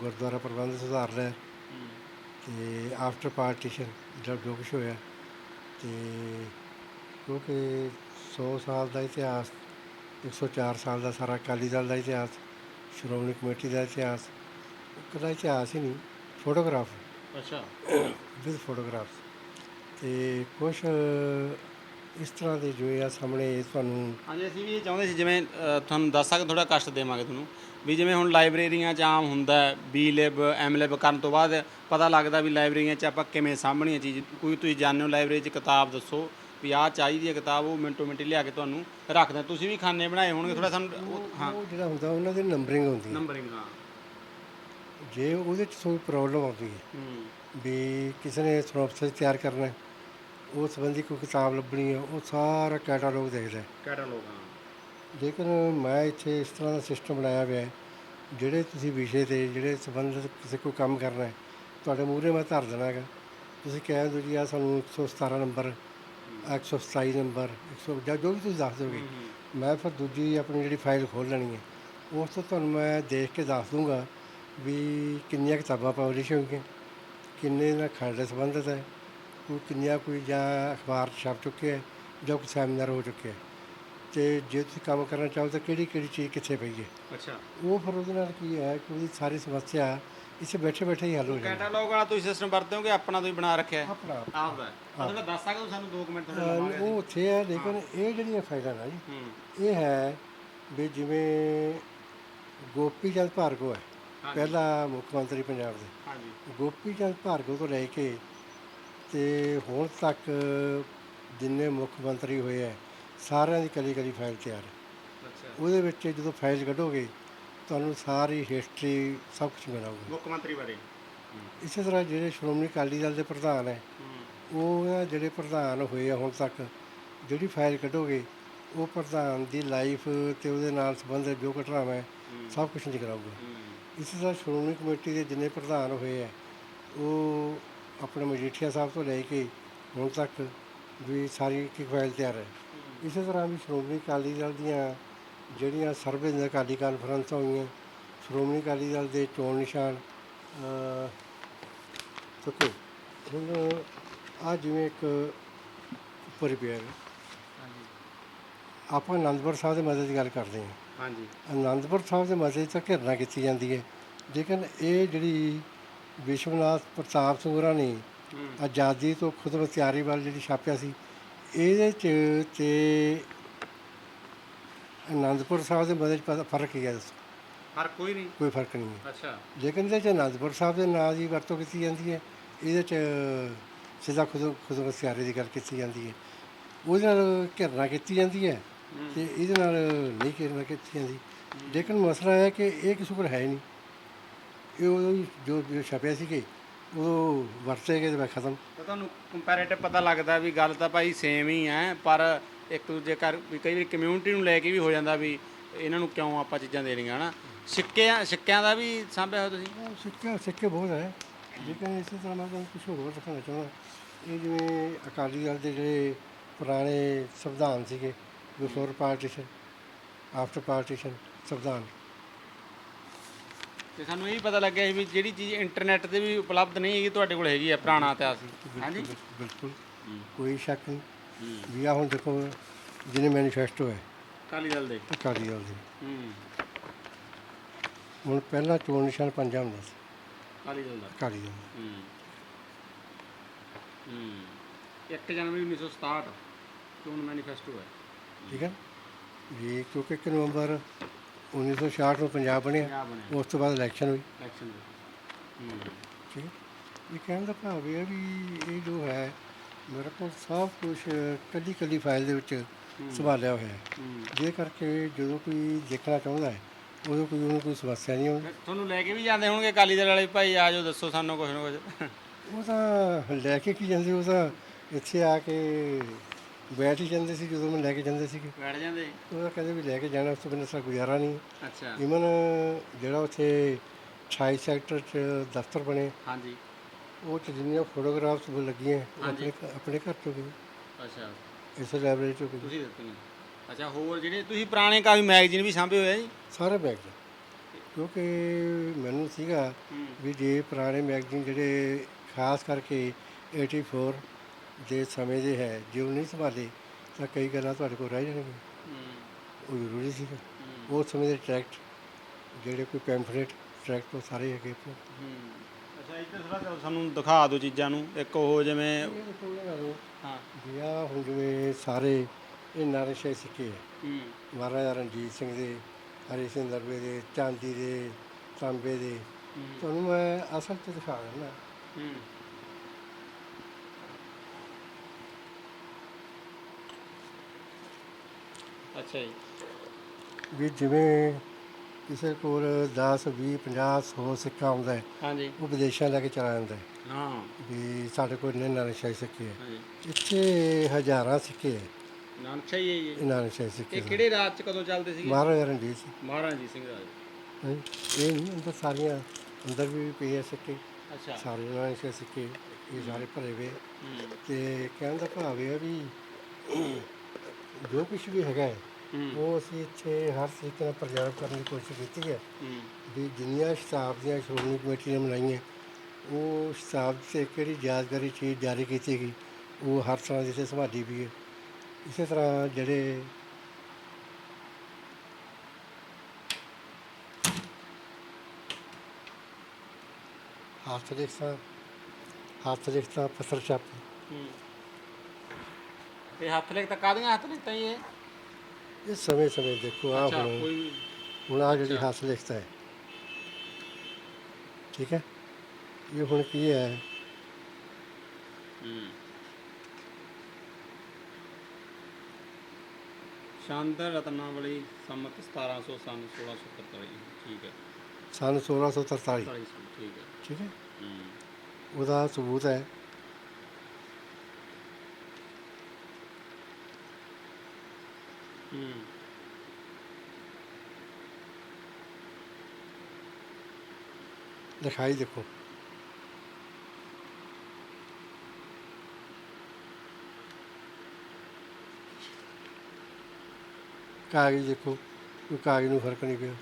ਗੁਰਦੁਆਰਾ ਪ੍ਰਬੰਧ ਸੁਧਾਰ ਲਿਆ ਤੇ ਆਫਟਰ ਪਾਰਟੀਸ਼ਨ ਜਿਹੜਾ ਜੋ ਕੁਛ ਹੋਇਆ ਤੇ ਕਿਉਂਕਿ 100 ਸਾਲ ਦਾ ਇਤਿਹਾਸ 104 ਸਾਲ ਦਾ ਸਾਰਾ ਅਕਾਲੀ ਦਲ ਦਾ ਇਤਿਹਾਸ ਸ਼੍ਰੋਮਣੀ ਕਮੇਟੀ ਦਾ ਇਤਿਹਾਸ ਕਦਾ ਇਤਿਹਾਸ ਹੀ ਨਹੀਂ ਫੋਟੋਗ੍ਰਾਫ। ਅੱਛਾ। With photographs. ਤੇ ਕੁਛ ਇਸ ਤਰ੍ਹਾਂ ਦੇ ਜੋ ਆ ਸਾਹਮਣੇ ਤੁਹਾਨੂੰ ਹਾਂਜੀ ਅਸੀਂ ਵੀ ਇਹ ਚਾਹੁੰਦੇ ਸੀ ਜਿਵੇਂ ਅ, ਤੁਹਾਨੂੰ ਦੱਸ ਸਕਦੇ ਥੋੜਾ ਕਸ਼ਟ ਦੇਵਾਂਗੇ ਤੁਹਾਨੂੰ। ਵੀ ਜਿਵੇਂ ਹੁਣ ਲਾਇਬ੍ਰੇਰੀਆਂ 'ਚ ਆਮ ਹੁੰਦਾ ਬੀ ਲਿਬ ਐਮ ਲਿਬ ਕਰਨ ਤੋਂ ਬਾਅਦ ਪਤਾ ਲੱਗਦਾ ਵੀ ਲਾਇਬ੍ਰੇਰੀਆਂ 'ਚ ਆਪਾਂ ਕਿਵੇਂ ਸਾਂਭਣੀ ਹੈ ਚੀਜ਼। ਕੋਈ ਤੁਸੀਂ ਜਾਣਦੇ ਹੋ ਲਾਇਬ੍ਰੇਰੀ 'ਚ ਕਿਤਾਬ ਦੱਸੋ ਵੀ ਆਹ ਚਾਹੀਦੀ ਹੈ ਕਿਤਾਬ ਉਹ ਮਿੰਟੋ ਮਿੰਟੀ ਲਿਆ ਕੇ ਤੁਹਾਨੂੰ ਰੱਖਦੇ ਤੁਸੀਂ ਵੀ ਖਾਨੇ ਬਣਾਏ ਹੋਣਗੇ ਥੋੜਾ ਸਾਨੂੰ ਉਹ- ਹਾਂ। ਉਹ ਜਿਹੜਾ ਹੁੰਦਾ ਉਹਨਾਂ ਦੀ ਨੰਬਰਿੰਗ ਹੁੰਦੀ ਹੈ। ਨੰਬਰਿੰਗ ਹਾਂ। ਜੇ ਉਹਦੇ 'ਚ ਕੋਈ ਪ੍ਰੋਬਲਮ ਆਉਂਦੀ ਹੈ ਵੀ ਕਿਸੇ ਨੇ ਸਿਨੋਪਸਿਸ ਤਿਆਰ ਕਰਨਾ ਹੈ ਉਸ ਸੰਬੰਧੀ ਕੋਈ ਕਿਤਾਬ ਲੱਭਣੀ ਹੈ ਉਹ ਸਾਰਾ ਕੈਟਾਲੋਗ ਦੇਖਦਾ ਹੈ। ਕੈਟਾਲੋਗ ਹਾਂ। ਲੇਕਿਨ ਮੈਂ ਇੱਥੇ ਇਸ ਤਰ੍ਹਾਂ ਦਾ ਸਿਸਟਮ ਬਣਾਇਆ ਹੋਇਆ ਹੈ ਜਿਹੜੇ ਤੁਸੀਂ ਵਿਸ਼ੇ ਤੇ ਜਿਹੜੇ ਸੰਬੰਧਿਤ ਕਿਸੇ ਕੋਈ ਕੰਮ ਕਰਨਾ ਹੈ ਤੁਹਾਡੇ ਮੂਹਰੇ ਮੈਂ ਧਰ ਦੇਣਾ ਹੈਗਾ। ਤੁਸੀਂ ਕਹਿ ਦਿਓ ਜੀ ਆ ਸਾਨੂੰ 117 ਨੰਬਰ 127 ਨੰਬਰ 100 ਜਾਂ ਜੋ ਵੀ ਤੁਸੀਂ ਦੱਸ ਦਿਓਗੇ ਮੈਂ ਫਿਰ ਦੂਜੀ ਆਪਣੀ ਜਿਹੜੀ ਫਾਈਲ ਖੋਲ ਲੈਣੀ ਹੈ ਉਸ ਤੋਂ ਤੁਹਾਨੂੰ ਮੈਂ ਦੇਖ ਕੇ ਦੱਸ ਦੂੰਗਾ ਵੀ ਕਿੰਨੀਆਂ ਕਿਤਾਬਾਂ ਪਬਲਿਸ਼ ਹੋਈਆਂ ਕਿੰਨੇ ਨਾਲ ਖੰਡ ਸੰਬੰਧਿਤ ਹੈ ਕੋਈ ਕਿੰਨੀਆਂ ਕੋਈ ਜਾਂ ਅਖਬਾਰ ਛਪ ਚੁੱਕੇ ਹੈ ਜਾਂ ਕੋਈ ਸੈਮੀਨਾਰ ਹੋ ਚੁੱਕਿਆ ਹੈ ਤੇ ਜੇ ਤੁਸੀਂ ਕੰਮ ਕਰਨਾ ਚਾਹੋ ਤਾਂ ਕਿਹੜੀ ਕਿਹੜੀ ਚੀਜ਼ ਕਿੱਥੇ ਪਈ ਹੈ? ਅੱਛਾ। ਉਹ ਫਿਰ ਉਹਦੇ ਨਾਲ ਕੀ ਹੈ ਕਿ ਉਹਦੀ ਸਾਰੀ ਸਮੱਸਿਆ ਇੱਥੇ ਬੈਠੇ ਬੈਠੇ ਹੀ ਹੱਲ ਹੋ ਜਾਂਦੀ ਹੈ। ਕੈਟਾਲੋਗ ਵਾਲਾ ਤੁਸੀਂ ਸਿਸਟਮ ਵਰਤਦੇ ਹੋ ਕਿ ਆਪਣਾ ਤੁਸੀਂ ਬਣਾ ਰੱਖਿਆ ਹੈ? ਆਪਣਾ। ਆਪ ਦਾ ਉਹਦਾ ਦੱਸ ਸਕਦੇ ਹੋ ਸਾਨੂੰ 2 ਮਿੰਟ ਅਹ ਲਵਾਂਗੇ ਉਹ ਉੱਥੇ ਹੈ ਲੇਕਿਨ ਇਹ ਜਿਹੜੀਆਂ ਫਾਈਲਾਂ ਨਾ ਜੀ ਹੂੰ। ਇਹ ਹੈ ਵੀ ਜਿਵੇਂ ਗੋਪੀ ਚੰਦ ਭਾਰਗੋ ਹੈ। ਪਹਿਲਾ ਮੁੱਖ ਮੰਤਰੀ ਪੰਜਾਬ ਦੇ। ਹਾਂਜੀ। ਗੋਪੀ ਚੰਦ ਭਾਰਗੋ ਤੋਂ ਲੈ ਕੇ ਤੇ ਹੁਣ ਤੱਕ ਜਿੰਨੇ ਮੁੱਖ ਮੰਤਰੀ ਹੋਏ ਹੈ ਸਾਰਿਆਂ ਦੀ ਕਲੀ ਕਲੀ ਫਾਈਲ ਤਿਆਰ ਹੈ ਅੱਛਾ। ਉਹਦੇ ਵਿੱਚ ਜਦੋਂ ਫਾਈਲ ਕੱਢੋਗੇ ਤੁਹਾਨੂੰ ਸਾਰੀ ਹਿਸਟਰੀ ਸਭ ਕੁਝ ਮਿਲੇਗਾ ਮੁੱਖ ਮੰਤਰੀ ਬਾਰੇ। ਇਸੇ ਤਰ੍ਹਾਂ ਜਿਹੜੇ ਸ਼੍ਰੋਮਣੀ ਅਕਾਲੀ ਦਲ ਦੇ ਪ੍ਰਧਾਨ ਹੈ। ਉਹ ਜਿਹੜੇ ਪ੍ਰਧਾਨ ਹੋਏ ਆ ਹੁਣ ਤੱਕ ਜਿਹੜੀ ਫਾਈਲ ਕੱਢੋਗੇ ਉਹ ਪ੍ਰਧਾਨ ਦੀ ਲਾਈਫ ਤੇ ਉਹਦੇ ਨਾਲ ਸੰਬੰਧਿਤ ਜੋ ਘਟਨਾਵਾਂ ਹੈ। ਸਭ ਕੁਝ ਨਿਕਲਾਊਗਾ। ਇਸੇ ਤਰ੍ਹਾਂ ਸ਼੍ਰੋਮਣੀ ਕਮੇਟੀ ਦੇ ਜਿੰਨੇ ਪ੍ਰਧਾਨ ਹੋਏ ਆ ਉਹ ਆਪਣੇ ਮਜੀਠੀਆ ਸਾਹਿਬ ਤੋਂ ਲੈ ਕੇ ਹੁਣ ਤੱਕ ਵੀ ਸਾਰੀ ਇੱਕ ਫਾਈਲ ਤਿਆਰ ਹੈ। ਇਸੇ ਤਰ੍ਹਾਂ ਵੀ ਸ਼੍ਰੋਮਣੀ ਅਕਾਲੀ ਦਲ ਦੀਆਂ ਜਿਹੜੀਆਂ ਸਰਵੇ ਦੀਆਂ ਅਕਾਲੀ ਕਾਨਫਰੰਸਾਂ ਹੋਈਆਂ ਸ਼੍ਰੋਮਣੀ ਅਕਾਲੀ ਦਲ ਦੇ ਚੋਣ ਨਿਸ਼ਾਨ ਚੁੱਕੇ ਹੁਣ ਆ ਜਿਵੇਂ ਇੱਕ ਉੱਪਰ ਪਿਆ ਹੈ। ਆਪਾਂ ਅਨੰਦਪੁਰ ਸਾਹਿਬ ਦੇ ਮਸਲੇ ਦੀ ਗੱਲ ਕਰਦੇ ਹਾਂ। ਹਾਂਜੀ। ਅਨੰਦਪੁਰ ਸਾਹਿਬ ਦੇ ਮਸਲੇ 'ਚ ਤਾਂ ਘਿਰਨਾ ਕੀਤੀ ਜਾਂਦੀ ਹੈ ਲੇਕਿਨ ਇਹ ਜਿਹੜੀ ਵਿਸ਼ਵਨਾਥ ਪ੍ਰਤਾਪ ਸਿੰਘ ਹੋਰਾਂ ਨੇ ਹੂੰ। ਆਜ਼ਾਦੀ ਤੋਂ ਖੁਦ ਮੁਖਤਿਆਰੀ ਵੱਲ ਜਿਹੜੀ ਛਾਪਿਆ ਸੀ ਇਹਦੇ 'ਚ ਤੇ ਅਨੰਦਪੁਰ ਸਾਹਿਬ ਦੇ ਮਸਲੇ 'ਚ ਫ਼ਰਕ ਕੀ ਹੈ ਦੱਸੋ? ਹਰ ਕੋਈ ਨਹੀਂ। ਕੋਈ ਫ਼ਰਕ ਨਹੀਂ ਹੈ। ਅੱਛਾ। ਲੇਕਿਨ ਇਹਦੇ 'ਚ ਅਨੰਦਪੁਰ ਸਾਹਿਬ ਦੇ ਨਾਂ ਦੀ ਵਰਤੋਂ ਕੀਤੀ ਜਾਂਦੀ ਹੈ ਇਹਦੇ 'ਚ ਸਿੱਧਾ ਖੁਦ ਖੁਦ ਮੁਖਤਿਆਰੀ ਦੀ ਗੱਲ ਕੀਤੀ ਜਾਂਦੀ ਹੈ ਉਹਦੇ ਨਾਲ ਘਿਰਨਾ ਕੀਤੀ ਜਾਂਦੀ ਹੈ ਤੇ ਇਹਦੇ ਨਾਲ ਨਹੀਂ ਘਿਰਨਾ ਕੀਤੀ ਜਾਂਦੀ ਲੇਕਿਨ ਮਸਲਾ ਹੈ ਕਿ ਇਹ ਕਿਸੇ ਕੋਲ ਹੈ ਨਹੀਂ। ਇਹ ਉਦੋਂ ਹੀ ਜੋ ਜੋ ਛਪਿਆ ਸੀ ਕਿ ਉਹ ਵਰਤੇ ਗਏ ਤੇ ਖਤਮ। ਤਾਂ ਤੁਹਾਨੂੰ ਕੰਪੈਰੀਟਿਵ ਪਤਾ ਲੱਗਦਾ ਵੀ ਗੱਲ ਤਾਂ ਭਾਈ ਸੇਮ ਹੀ ਹੈ ਪਰ ਇੱਕ ਦੂਜੇ ਕਰ ਵੀ ਕਈ ਵਾਰੀ ਕਮਿਊਨਿਟੀ ਨੂੰ ਲੈ ਕੇ ਵੀ ਹੋ ਜਾਂਦਾ ਵੀ ਇਹਨਾਂ ਨੂੰ ਕਿਉਂ ਆਪਾਂ ਚੀਜ਼ਾਂ ਦੇਣੀਆਂ ਹਨਾ? ਸਿੱਕਿਆਂ ਸਿੱਕਿਆਂ ਦਾ ਵੀ ਸਾਂਭਿਆ ਹੋਇਆ ਤੁਸੀਂ? ਉਹ ਸਿੱਕੇ ਸਿੱਕੇ ਬਹੁਤ ਹੈ। ਲੇਕਿਨ ਇਸੇ ਤਰ੍ਹਾਂ ਮੈਂ ਤੁਹਾਨੂੰ ਕੁਝ ਹੋਰ ਦਿਖਾਉਣਾ ਚਾਹੁੰਦਾ। ਇਹ ਜਿਵੇਂ ਅਕਾਲੀ ਦਲ ਦੇ ਜਿਹੜੇ ਪੁਰਾਣੇ ਸੰਵਿਧਾਨ ਸੀਗੇ ਬਿਫੋਰ ਪਾਰਟੀਸ਼ਨ ਆਫਟਰ ਪਾਰਟੀਸ਼ਨ ਸੰਵਿਧਾਨ ਤੇ ਸਾਨੂੰ ਇਹ ਵੀ ਪਤਾ ਲੱਗਿਆ ਸੀ ਵੀ ਜਿਹੜੀ ਚੀਜ਼ ਇੰਟਰਨੈਟ ਤੇ ਵੀ ਉਪਲਬਧ ਨਹੀਂ ਹੈਗੀ ਤੁਹਾਡੇ ਕੋਲ ਹੈਗੀ ਹੈ ਪੁਰਾਣਾ ਇਤਿਹਾਸ। ਹਾਂਜੀ? ਬਿਲਕੁਲ। ਕੋਈ ਸ਼ੱਕ ਨਹੀਂ। ਵੀ ਆ ਹੁਣ ਦੇਖੋ ਜਿਹਨੇ ਮੈਨੀਫੈਸਟੋ ਹੈ। ਅਕਾਲੀ ਦਲ ਦੇ। ਅਕਾਲੀ ਦਲ ਦੇ। ਹੂੰ। ਹੁਣ ਪਹਿਲਾਂ ਚੋਣ ਨਿਸ਼ਾਨ ਪੰਜਾ ਹੁੰਦਾ ਸੀ। ਅਕਾਲੀ ਦਲ ਦਾ। ਅਕਾਲੀ ਦਲ। ਹੂੰ। ਹੂੰ। 1 ਜਨਵਰੀ 1967 ਚੋਣ ਮੈਨੀਫੈਸਟੋ ਹੈ। ਠੀਕ ਹੈ। ਵੀ ਕਿਉਂਕਿ 1 ਨਵੰਬਰ 1966 ਨੂੰ ਪੰਜਾਬ ਬਣਿਆ। ਉਸ ਤੋਂ ਬਾਅਦ ਇਲੈਕਸ਼ਨ ਹੋਈ। ਇਲੈਕਸ਼ਨ ਠੀਕ ਹੈ। ਇਹ ਕਹਿਣ ਦਾ ਭਾਵ ਇਹ ਹੈ ਵੀ ਇਹ ਜੋ ਹੈ ਮੇਰੇ ਕੋਲ ਸਭ ਕੁਝ ਕੱਲੀ ਕੱਲੀ ਫਾਈਲ ਦੇ ਵਿੱਚ ਸੰਭਾਲਿਆ ਹੋਇਆ ਹੈ। ਜੇ ਕਰਕੇ ਜਦੋਂ ਕੋਈ ਦੇਖਣਾ ਚਾਹੁੰਦਾ ਹੈ ਉਹਨੂੰ ਕੋਈ ਉਹਨੂੰ ਕੋਈ ਸਮੱਸਿਆ ਨਹੀਂ ਹੋਣੀ ਤੁਹਾਨੂੰ ਲੈ ਕੇ ਵੀ ਜਾਂਦੇ ਹੋਣਗੇ ਅਕਾਲੀ ਦਲ ਵਾਲੇ ਭਾਈ ਆ ਜਾਓ ਦੱਸੋ ਸਾਨੂੰ ਕੁਝ ਨਾ ਕੁਝ ਉਹ ਤਾਂ ਲੈ ਕੇ ਕੀ ਜਾਂਦੇ ਉਹ ਤਾਂ ਇੱਥੇ ਆ ਕੇ ਬੈਠ ਹੀ ਜਾਂਦੇ ਸੀ ਜਦੋਂ ਮੈਂ ਲੈ ਕੇ ਜਾਂਦੇ ਸੀਗੇ। ਬੈਠ ਜਾਂਦੇ ਉਹ ਕਹਿੰਦੇ ਵੀ ਲੈ ਕੇ ਜਾਣਾ ਉਸ ਤੋਂ ਬਿਨਾਂ ਸਾਡਾ ਗੁਜ਼ਾਰਾ ਨਹੀਂ। ਅੱਛਾ। ਇਵਨ ਜਿਹੜਾ ਉੱਥੇ 28 ਸੈਕਟਰ 'ਚ ਦਫ਼ਤਰ ਬਣੇ ਹਾਂਜੀ। ਉਹ 'ਚ ਜਿੰਨੀਆਂ ਫੋਟੋਗ੍ਰਾਫਸ ਉਹ ਲੱਗੀਆਂ ਆਪਣੇ ਆਪਣੇ ਘਰ ਤੋਂ ਗਈ ਅੱਛਾ। ਇਸੇ ਲਾਇਬ੍ਰੇਰੀ ਤੋਂ ਗਈ ਤੁਸੀਂ ਦਿੱਤੀਆਂ। ਅੱਛਾ ਹੋਰ ਜਿਹੜੇ ਤੁਸੀਂ ਪੁਰਾਣੇ ਕਾਫੀ ਮੈਗਜ਼ੀਨ ਵੀ ਸਾਂਭੇ ਹੋਏ ਆ ਜੀ? ਸਾਰੇ ਬੈਗ ਕਿਉਂਕਿ ਮੈਨੂੰ ਸੀਗਾ ਵੀ ਜੇ ਪੁਰਾਣੇ ਮੈਗਜ਼ੀਨ ਜਿਹੜੇ ਖਾਸ ਕਰਕੇ 84 ਦੇ ਸਮੇਂ ਦੇ ਹੈ ਜੇ ਉਹ ਨਹੀਂ ਸੰਭਾਲੇ ਤਾਂ ਕਈ ਗੱਲਾਂ ਤੁਹਾਡੇ ਕੋਲ ਰਹਿ ਜਾਣਗੀਆਂ। ਉਹ ਜ਼ਰੂਰੀ ਸੀਗਾ। ਉਸ ਸਮੇਂ ਦੇ ਟਰੈਕਟ ਜਿਹੜੇ ਕੋਈ ਪੈਂਫਲੇਟ ਟਰੈਕਟ ਉਹ ਸਾਰੇ ਹੈਗੇ। ਹੂੰ। ਅੱਛਾ ਇੱਧਰ ਥੋੜਾ ਸਾਨੂੰ ਦਿਖਾ ਦਿਓ ਚੀਜ਼ਾਂ ਨੂੰ। ਇੱਕ ਉਹ ਜਿਵੇਂ ਨੂੰ ਹਾਂ। ਹੁਣ ਜਿਵੇਂ ਸਾਰੇ ਇਹ ਨਾਰੇਸ਼ਾਹੀ ਸਿੱਕੇ ਹੈ। ਮਹਾਰਾਜਾ ਰਣਜੀਤ ਸਿੰਘ ਦੇ ਹਰੀ ਸਿੰਘ ਨਰਵੇ ਦੇ ਚਾਂਦੀ ਦੇ ਤਾਂਬੇ ਦੇ। ਤੁਹਾਨੂੰ ਮੈਂ ਅਸਲ 'ਚ ਦਿਖਾ ਦਿੰਦਾ। ਹੂੰ। ਅੱਛਾ ਜੀ। ਵੀ ਜਿਵੇਂ ਕਿਸੇ ਕੋਲ 10 20 50 100 ਸਿੱਕਾ ਆਉਂਦਾ ਹੈ ਹਾਂਜੀ। ਉਹ ਵਿਦੇਸ਼ਾਂ ਲੈ ਕੇ ਚਲਾ ਜਾਂਦਾ ਹੈ। ਹਾਂ। ਵੀ ਸਾਡੇ ਕੋਲ ਇੰਨੇ ਨਾਰੇਸ਼ਾਹੀ ਸਿੱਕੇ ਹੈ। ਹਾਂਜੀ। ਇੱਥੇ ਹਜ਼ਾਰਾਂ ਸਿੱਕੇ ਹੈ। ਨਾਨਕਸ਼ਾ ਹੀ ਹੈ ਜੀ। ਇਹ ਸਿੱਕੇ ਇਹ ਕਿਹੜੇ ਰਾਜ ਚ ਕਦੋਂ ਚੱਲਦੇ ਸੀਗੇ? ਮਹਾਰਾਜਾ ਰਣਜੀਤ ਸਿੰਘ। ਮਹਾਰਾਜਾ ਜੀ ਸਿੰਘ ਰਾਜ। ਹੈਂ। ਇਹ ਨਹੀਂ ਅੰਦਰ ਸਾਰੀਆਂ ਅੰਦਰ ਵੀ ਪਏ ਆ ਸਿੱਕੇ ਅੱਛਾ। ਸਾਰੇ ਨਾਰੇਸ਼ਾਹੀ ਸਿੱਕੇ ਇਹ ਸਾਰੇ ਭਰੇ ਹੋਏ। ਹੂੰ। ਤੇ ਕਹਿਣ ਦਾ ਭਾਵ ਇਹ ਹੈ ਵੀ ਜੋ ਕੁਝ ਵੀ ਹੈਗਾ ਹੈ ਹੂੰ ਉਹ ਅਸੀਂ ਇੱਥੇ ਹਰ ਤਰੀਕੇ ਨਾਲ ਪ੍ਰਜ਼ਰਵ ਕਰਨ ਦੀ ਕੋਸ਼ਿਸ਼ ਕੀਤੀ ਹੈ। ਹੂੰ। ਵੀ ਜਿੰਨੀਆਂ ਸ਼ਤਾਬਦੀਆਂ ਸ਼੍ਰੋਮਣੀ ਕਮੇਟੀ ਨੇ ਬਣਾਈਆਂ ਉਹ ਸ਼ਤਾਬਦੀ ਤੇ ਕਿਹੜੀ ਯਾਦਗਾਰੀ ਚੀਜ਼ ਜਾਰੀ ਕੀਤੀ ਗਈ ਉਹ ਹਰ ਤਰ੍ਹਾਂ ਦੀ ਇੱਥੇ ਸੰਭਾਲੀ ਵੀ ਹੈ। ਇਸੇ ਤਰ੍ਹਾਂ ਜਿਹੜੇ ਹੱਥ ਲਿਖਤਾਂ ਹੱਥ ਲਿਖਤਾਂ ਪੱਥਰ ਛਾਪ। ਹੂੰ। ਇਹ ਹੱਥ ਲਿਖ ਤਾਂ ਕਾਦੀਆਂ ਹੱਥ ਲਿਖਤਾਂ ਹੀ ਇਹ? ਇਹ ਸਮੇਂ ਸਮੇਂ ਦੇਖੋ ਆ ਅੱਛਾ ਹੁਣ ਕੋਈ ਹੁਣ ਆ ਜਿਹੜੀ ਹੱਥ ਲਿਖਤਾ ਹੈ ਠੀਕ ਹੈ ਇਹ ਹੁਣ ਕੀ ਹੈ ਹੂੰ ਸ਼ਾਨਦਾਰ ਰਤਨਾਵਲੀ ਸੰਮਤ 1700 ਸਨ 1647 ਠੀਕ ਹੈ ਸਨ 1643 47 ਠੀਕ ਹੈ ਠੀਕ ਹੈ ਹੂੰ ਉਹਦਾ ਸਬੂਤ ਹੈ ਹੂੰ। ਲਿਖਾਈ ਦੇਖੋ। ਕਾਗਜ਼ ਦੇਖੋ ਕੋਈ ਕਾਗਜ਼ ਨੂੰ ਫ਼ਰਕ ਨਹੀਂ ਪਿਆ।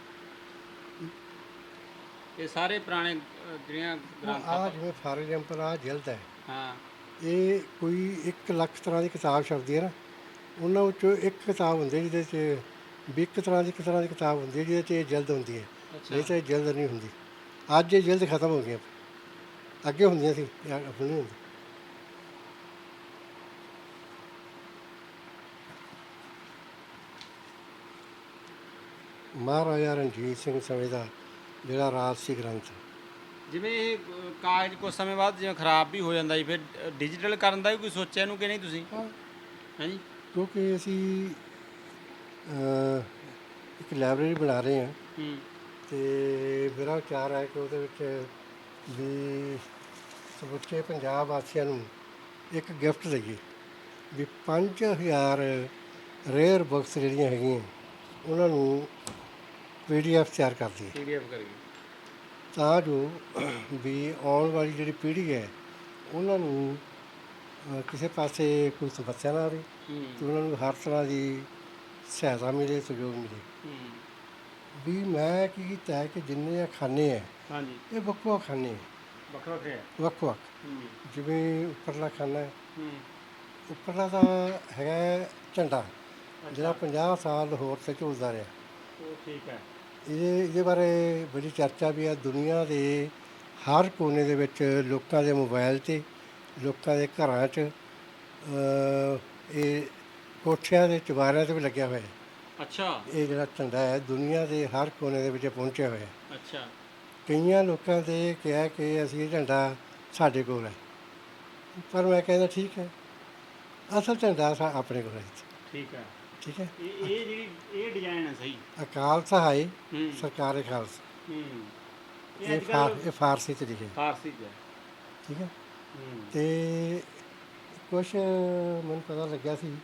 ਇਹ ਸਾਰੇ ਪੁਰਾਣੇ ਅ, ਜਿਹੜੀਆਂ ਗ੍ਰੰਥਾਂ ਆ ਜਿਵੇਂ ਫਾਰ ਐਗਜ਼ਾਮਪਲ ਆ ਜਲਦ ਹੈ। ਹਾਂ। ਇਹ ਕੋਈ 1 ਲੱਖ ਤਰ੍ਹਾਂ ਦੀ ਕਿਤਾਬ ਛਪਦੀ ਹੈ ਨਾ। ਉਹਨਾਂ ਵਿੱਚੋਂ ਇੱਕ ਕਿਤਾਬ ਹੁੰਦੀ ਜਿਹਦੇ 'ਚ ਵੀ ਇੱਕ ਤਰ੍ਹਾਂ ਦੀ ਇੱਕ ਤਰ੍ਹਾਂ ਦੀ ਕਿਤਾਬ ਹੁੰਦੀ ਹੈ ਜਿਹਦੇ 'ਚ ਇਹ ਜਲਦ ਹੁੰਦੀ ਹੈ ਨਹੀਂ ਤਾਂ ਇਹ ਜਲਦ ਨਹੀਂ ਹੁੰਦੀ। ਅੱਜ ਇਹ ਜਲਦ ਖਤਮ ਹੋ ਗਈਆਂ ਅੱਗੇ ਹੁੰਦੀਆਂ ਸੀ ਹੁਣ ਨਹੀਂ ਹੁੰਦੀ। ਮਹਾਰਾਜਾ ਰਣਜੀਤ ਸਿੰਘ ਸਮੇਂ ਦਾ ਜਿਹੜਾ ਰਾਜਸੀ ਗ੍ਰੰਥ। ਜਿਵੇਂ ਇਹ ਕਾਗਜ਼ ਕੁਝ ਸਮੇਂ ਬਾਅਦ ਜਿਵੇਂ ਖਰਾਬ ਵੀ ਹੋ ਜਾਂਦਾ ਜੀ ਫਿਰ ਡਿਜੀਟਲ ਕਰਨ ਦਾ ਵੀ ਕੋਈ ਸੋਚਿਆ ਇਹਨੂੰ ਕਿ ਨਹੀਂ ਤੁਸੀਂ? ਹਾਂ। ਹਾਂਜੀ ਕਿਉਂਕਿ ਅਸੀਂ ਅਹ, ਇੱਕ ਲਾਇਬ੍ਰੇਰੀ ਬਣਾ ਰਹੇ ਹਾਂ। ਹੂੰ। ਤੇ ਮੇਰਾ ਵਿਚਾਰ ਹੈ ਕਿ ਉਹਦੇ ਵਿੱਚ ਵੀ ਸਮੁੱਚੇ ਪੰਜਾਬ ਵਾਸੀਆਂ ਨੂੰ ਇੱਕ ਗਿਫਟ ਦਈਏ ਵੀ 5000 ਰੇਅਰ ਬੁੱਕਸ ਜਿਹੜੀਆਂ ਹੈਗੀਆਂ ਉਹਨਾਂ ਨੂੰ ਪੀਡੀਐਫ ਤਿਆਰ ਕਰ ਦਈਏ। ਪੀਡੀਐਫ ਕਰੀਏ ਤਾਂ ਜੋ ਵੀ ਆਉਣ ਵਾਲੀ ਜਿਹੜੀ ਪੀੜ੍ਹੀ ਹੈ ਉਹਨਾਂ ਨੂੰ ਕਿਸੇ ਪਾਸੇ ਕੋਈ ਸਮੱਸਿਆ ਨਾ ਆਵੇ। ਤੇ ਉਹਨਾਂ ਨੂੰ ਹਰ ਤਰ੍ਹਾਂ ਦੀ ਸਹਾਇਤਾ ਮਿਲੇ ਸਹਿਯੋਗ ਮਿਲੇ। ਵੀ ਮੈਂ ਕੀ ਕੀਤਾ ਹੈ ਕਿ ਜਿੰਨੇ ਆ ਖਾਨੇ ਹੈ ਹਾਂਜੀ। ਇਹ ਵੱਖ ਵੱਖ ਖਾਨੇ ਹੈ। ਵੱਖਰਾ ਹੈ। ਵੱਖ ਵੱਖ। ਜਿਵੇਂ ਉੱਪਰਲਾ ਖਾਨਾ ਹੈ। ਉੱਪਰਲਾ ਤਾਂ ਹੈਗਾ ਝੰਡਾ ਜਿਹੜਾ 50 ਸਾਲ ਹੋਰ ਤੇ ਝੂਲਦਾ ਰਿਹਾ। ਉਹ ਠੀਕ ਹੈ। ਇਹ ਇਹਦੇ ਬਾਰੇ ਬੜੀ ਚਰਚਾ ਵੀ ਹੈ। ਦੁਨੀਆ ਦੇ ਹਰ ਕੋਨੇ ਦੇ ਵਿੱਚ ਲੋਕਾਂ ਦੇ ਮੋਬਾਈਲ ਤੇ ਲੋਕਾਂ ਦੇ ਘਰਾਂ 'ਚ ਇਹ ਕੋਠਿਆਂ ਦੇ ਚੁਬਾਰਿਆਂ ਤੇ ਵੀ ਲੱਗਿਆ ਹੋਇਆ ਹੈ। ਅੱਛਾ। ਇਹ ਜਿਹੜਾ ਝੰਡਾ ਹੈ ਦੁਨੀਆ ਦੇ ਹਰ ਕੋਨੇ ਦੇ ਵਿੱਚ ਪਹੁੰਚਿਆ ਹੋਇਆ ਹੈ। ਅੱਛਾ। ਕਈਆਂ ਲੋਕਾਂ ਤੇ ਕਿਹਾ ਕਿ ਅਸੀਂ ਇਹ ਝੰਡਾ ਸਾਡੇ ਕੋਲ ਹੈ। ਪਰ ਮੈਂ ਕਹਿੰਦਾ ਠੀਕ ਹੈ। ਅਸਲ ਝੰਡਾ ਸਾ ਆਪਣੇ ਕੋਲ ਹੈ ਠੀਕ ਹੈ। ਠੀਕ ਹੈ? ਇਹ ਇਹ ਜਿਹੜੀ ਇਹ ਡਿਜ਼ਾਈਨ ਹੈ ਸਹੀ? ਅਕਾਲ ਸਹਾਈ ਸਰਕਾਰੇ ਖਾਲਸਾ। ਹੂੰ। ਇਹ ਫਾਰ ਫਾਰਸੀ ਚ ਫਾਰਸੀ ਚ ਹੈ। ਠੀਕ ਹੂੰ। ਤੇ ਕੁਛ ਮੈਨੂੰ ਪਤਾ ਲੱਗਿਆ ਸੀ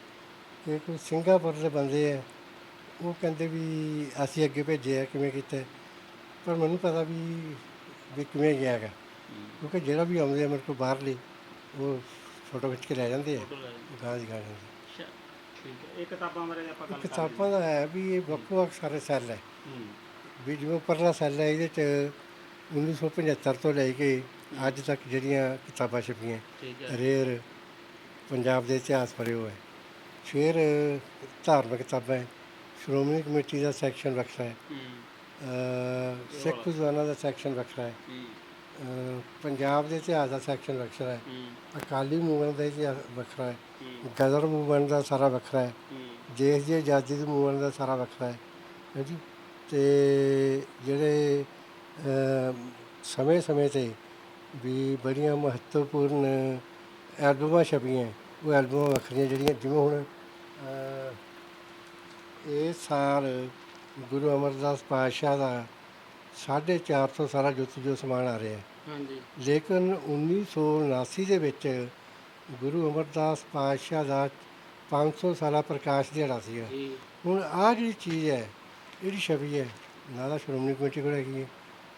ਕਿ ਕੋਈ ਸਿੰਗਾਪੁਰ ਦੇ ਬੰਦੇ ਆ। ਉਹ ਕਹਿੰਦੇ ਵੀ ਅਸੀਂ ਅੱਗੇ ਭੇਜੇ ਆ ਕਿਵੇਂ ਕੀਤਾ? ਪਰ ਮੈਨੂੰ ਪਤਾ ਵੀ ਵੀ ਕਿਵੇਂ ਗਿਆ ਹੈਗਾ। ਕਿਉਂਕਿ ਜਿਹੜਾ ਵੀ ਆਉਂਦੇ ਆ ਮੇਰੇ ਕੋਲ ਬਾਹਰਲੇ ਉਹ ਫੋਟੋ ਖਿੱਚ ਕੇ ਲੈ ਜਾਂਦੇ ਆ। ਗਾਂ ਦੀ ਗਾਂ ਠੀਕ ਹੈ। ਇਹ ਕਿਤਾਬਾਂ ਬਾਰੇ ਆਪਾਂ ਗੱਲ ਕਿਤਾਬਾਂ ਦਾ ਹੈ ਵੀ ਇਹ ਵੱਖੋ ਵੱਖ ਸਾਰੇ ਸੈੱਲ ਹੈ। ਵੀ ਜਿਵੇਂ ਉੱਪਰਲਾ ਸੈੱਲ ਹੈ ਇਹਦੇ ਚ 1975 ਤੋਂ ਲੈ ਕੇ ਅੱਜ ਤੱਕ ਜਿਹੜੀਆਂ ਕਿਤਾਬਾਂ ਛਪੀਆਂ ਰੇਰ ਪੰਜਾਬ ਦੇ ਇਤਿਹਾਸ ਬਾਰੇ ਉਹ ਹੈ ਫਿਰ ਧਾਰਮਿਕ ਕਿਤਾਬਾਂ ਹੈ। ਸ਼੍ਰੋਮਣੀ ਕਮੇਟੀ ਦਾ ਸੈਕਸ਼ਨ ਵੱਖਰਾ ਹੈ। ਸਿੱਖ ਗੁਰਦੁਆਰਾ ਦਾ ਸੈਕਸ਼ਨ ਵੱਖਰਾ ਹੈ। ਪੰਜਾਬ ਦੇ ਇਤਿਹਾਸ ਦਾ ਸੈਕਸ਼ਨ ਵੱਖਰਾ ਹੈ। ਅਕਾਲੀ ਮੂਵਮੈਂਟ ਦਾ ਇਤਿਹਾਸ ਵੱਖਰਾ ਹੈ। ਗਦਰ ਮੂਵਮੈਂਟ ਦਾ ਸਾਰਾ ਵੱਖਰਾ ਹੈ। ਦੇਸ਼ ਦੀ ਆਜ਼ਾਦੀ ਦੀ ਮੂਵਮੈਂਟ ਦਾ ਸਾਰਾ ਵੱਖਰਾ ਹੈ। ਹਾਂਜੀ ਤੇ ਜਿਹੜੇ ਸਮੇਂ ਸਮੇਂ ਤੇ ਵੀ ਬੜੀਆਂ ਮਹੱਤਵਪੂਰਨ ਐਲਬਮਾਂ ਛਪੀਆਂ ਉਹ ਐਲਬਮਾਂ ਵੱਖਰੀਆਂ ਜਿਹੜੀਆਂ ਜਿਵੇਂ ਹੁਣ ਇਸ ਸਾਲ ਗੁਰੂ ਅਮਰਦਾਸ ਪਾਤਸ਼ਾਹ ਦਾ 450 ਸਾਰਾ ਜੁੱਤ ਜੋ ਸਮਾਨ ਆ ਰਿਹਾ। ਹਾਂਜੀ। ਲੇਕਿਨ 1979 ਦੇ ਵਿੱਚ ਗੁਰੂ ਅਮਰਦਾਸ ਪਾਤਸ਼ਾਹ ਦਾ 500 ਸਾਲਾ ਪ੍ਰਕਾਸ਼ ਦਿਹਾੜਾ ਸੀਗਾ। ਹੁਣ ਆਹ ਜਿਹੜੀ ਚੀਜ਼ ਹੈ ਇਹਦੀ ਛਵੀ ਹੈ ਨਾ ਤਾਂ ਸ਼੍ਰੋਮਣੀ ਕਮੇਟੀ ਕੋਲ ਹੈਗੀ ਹੈ।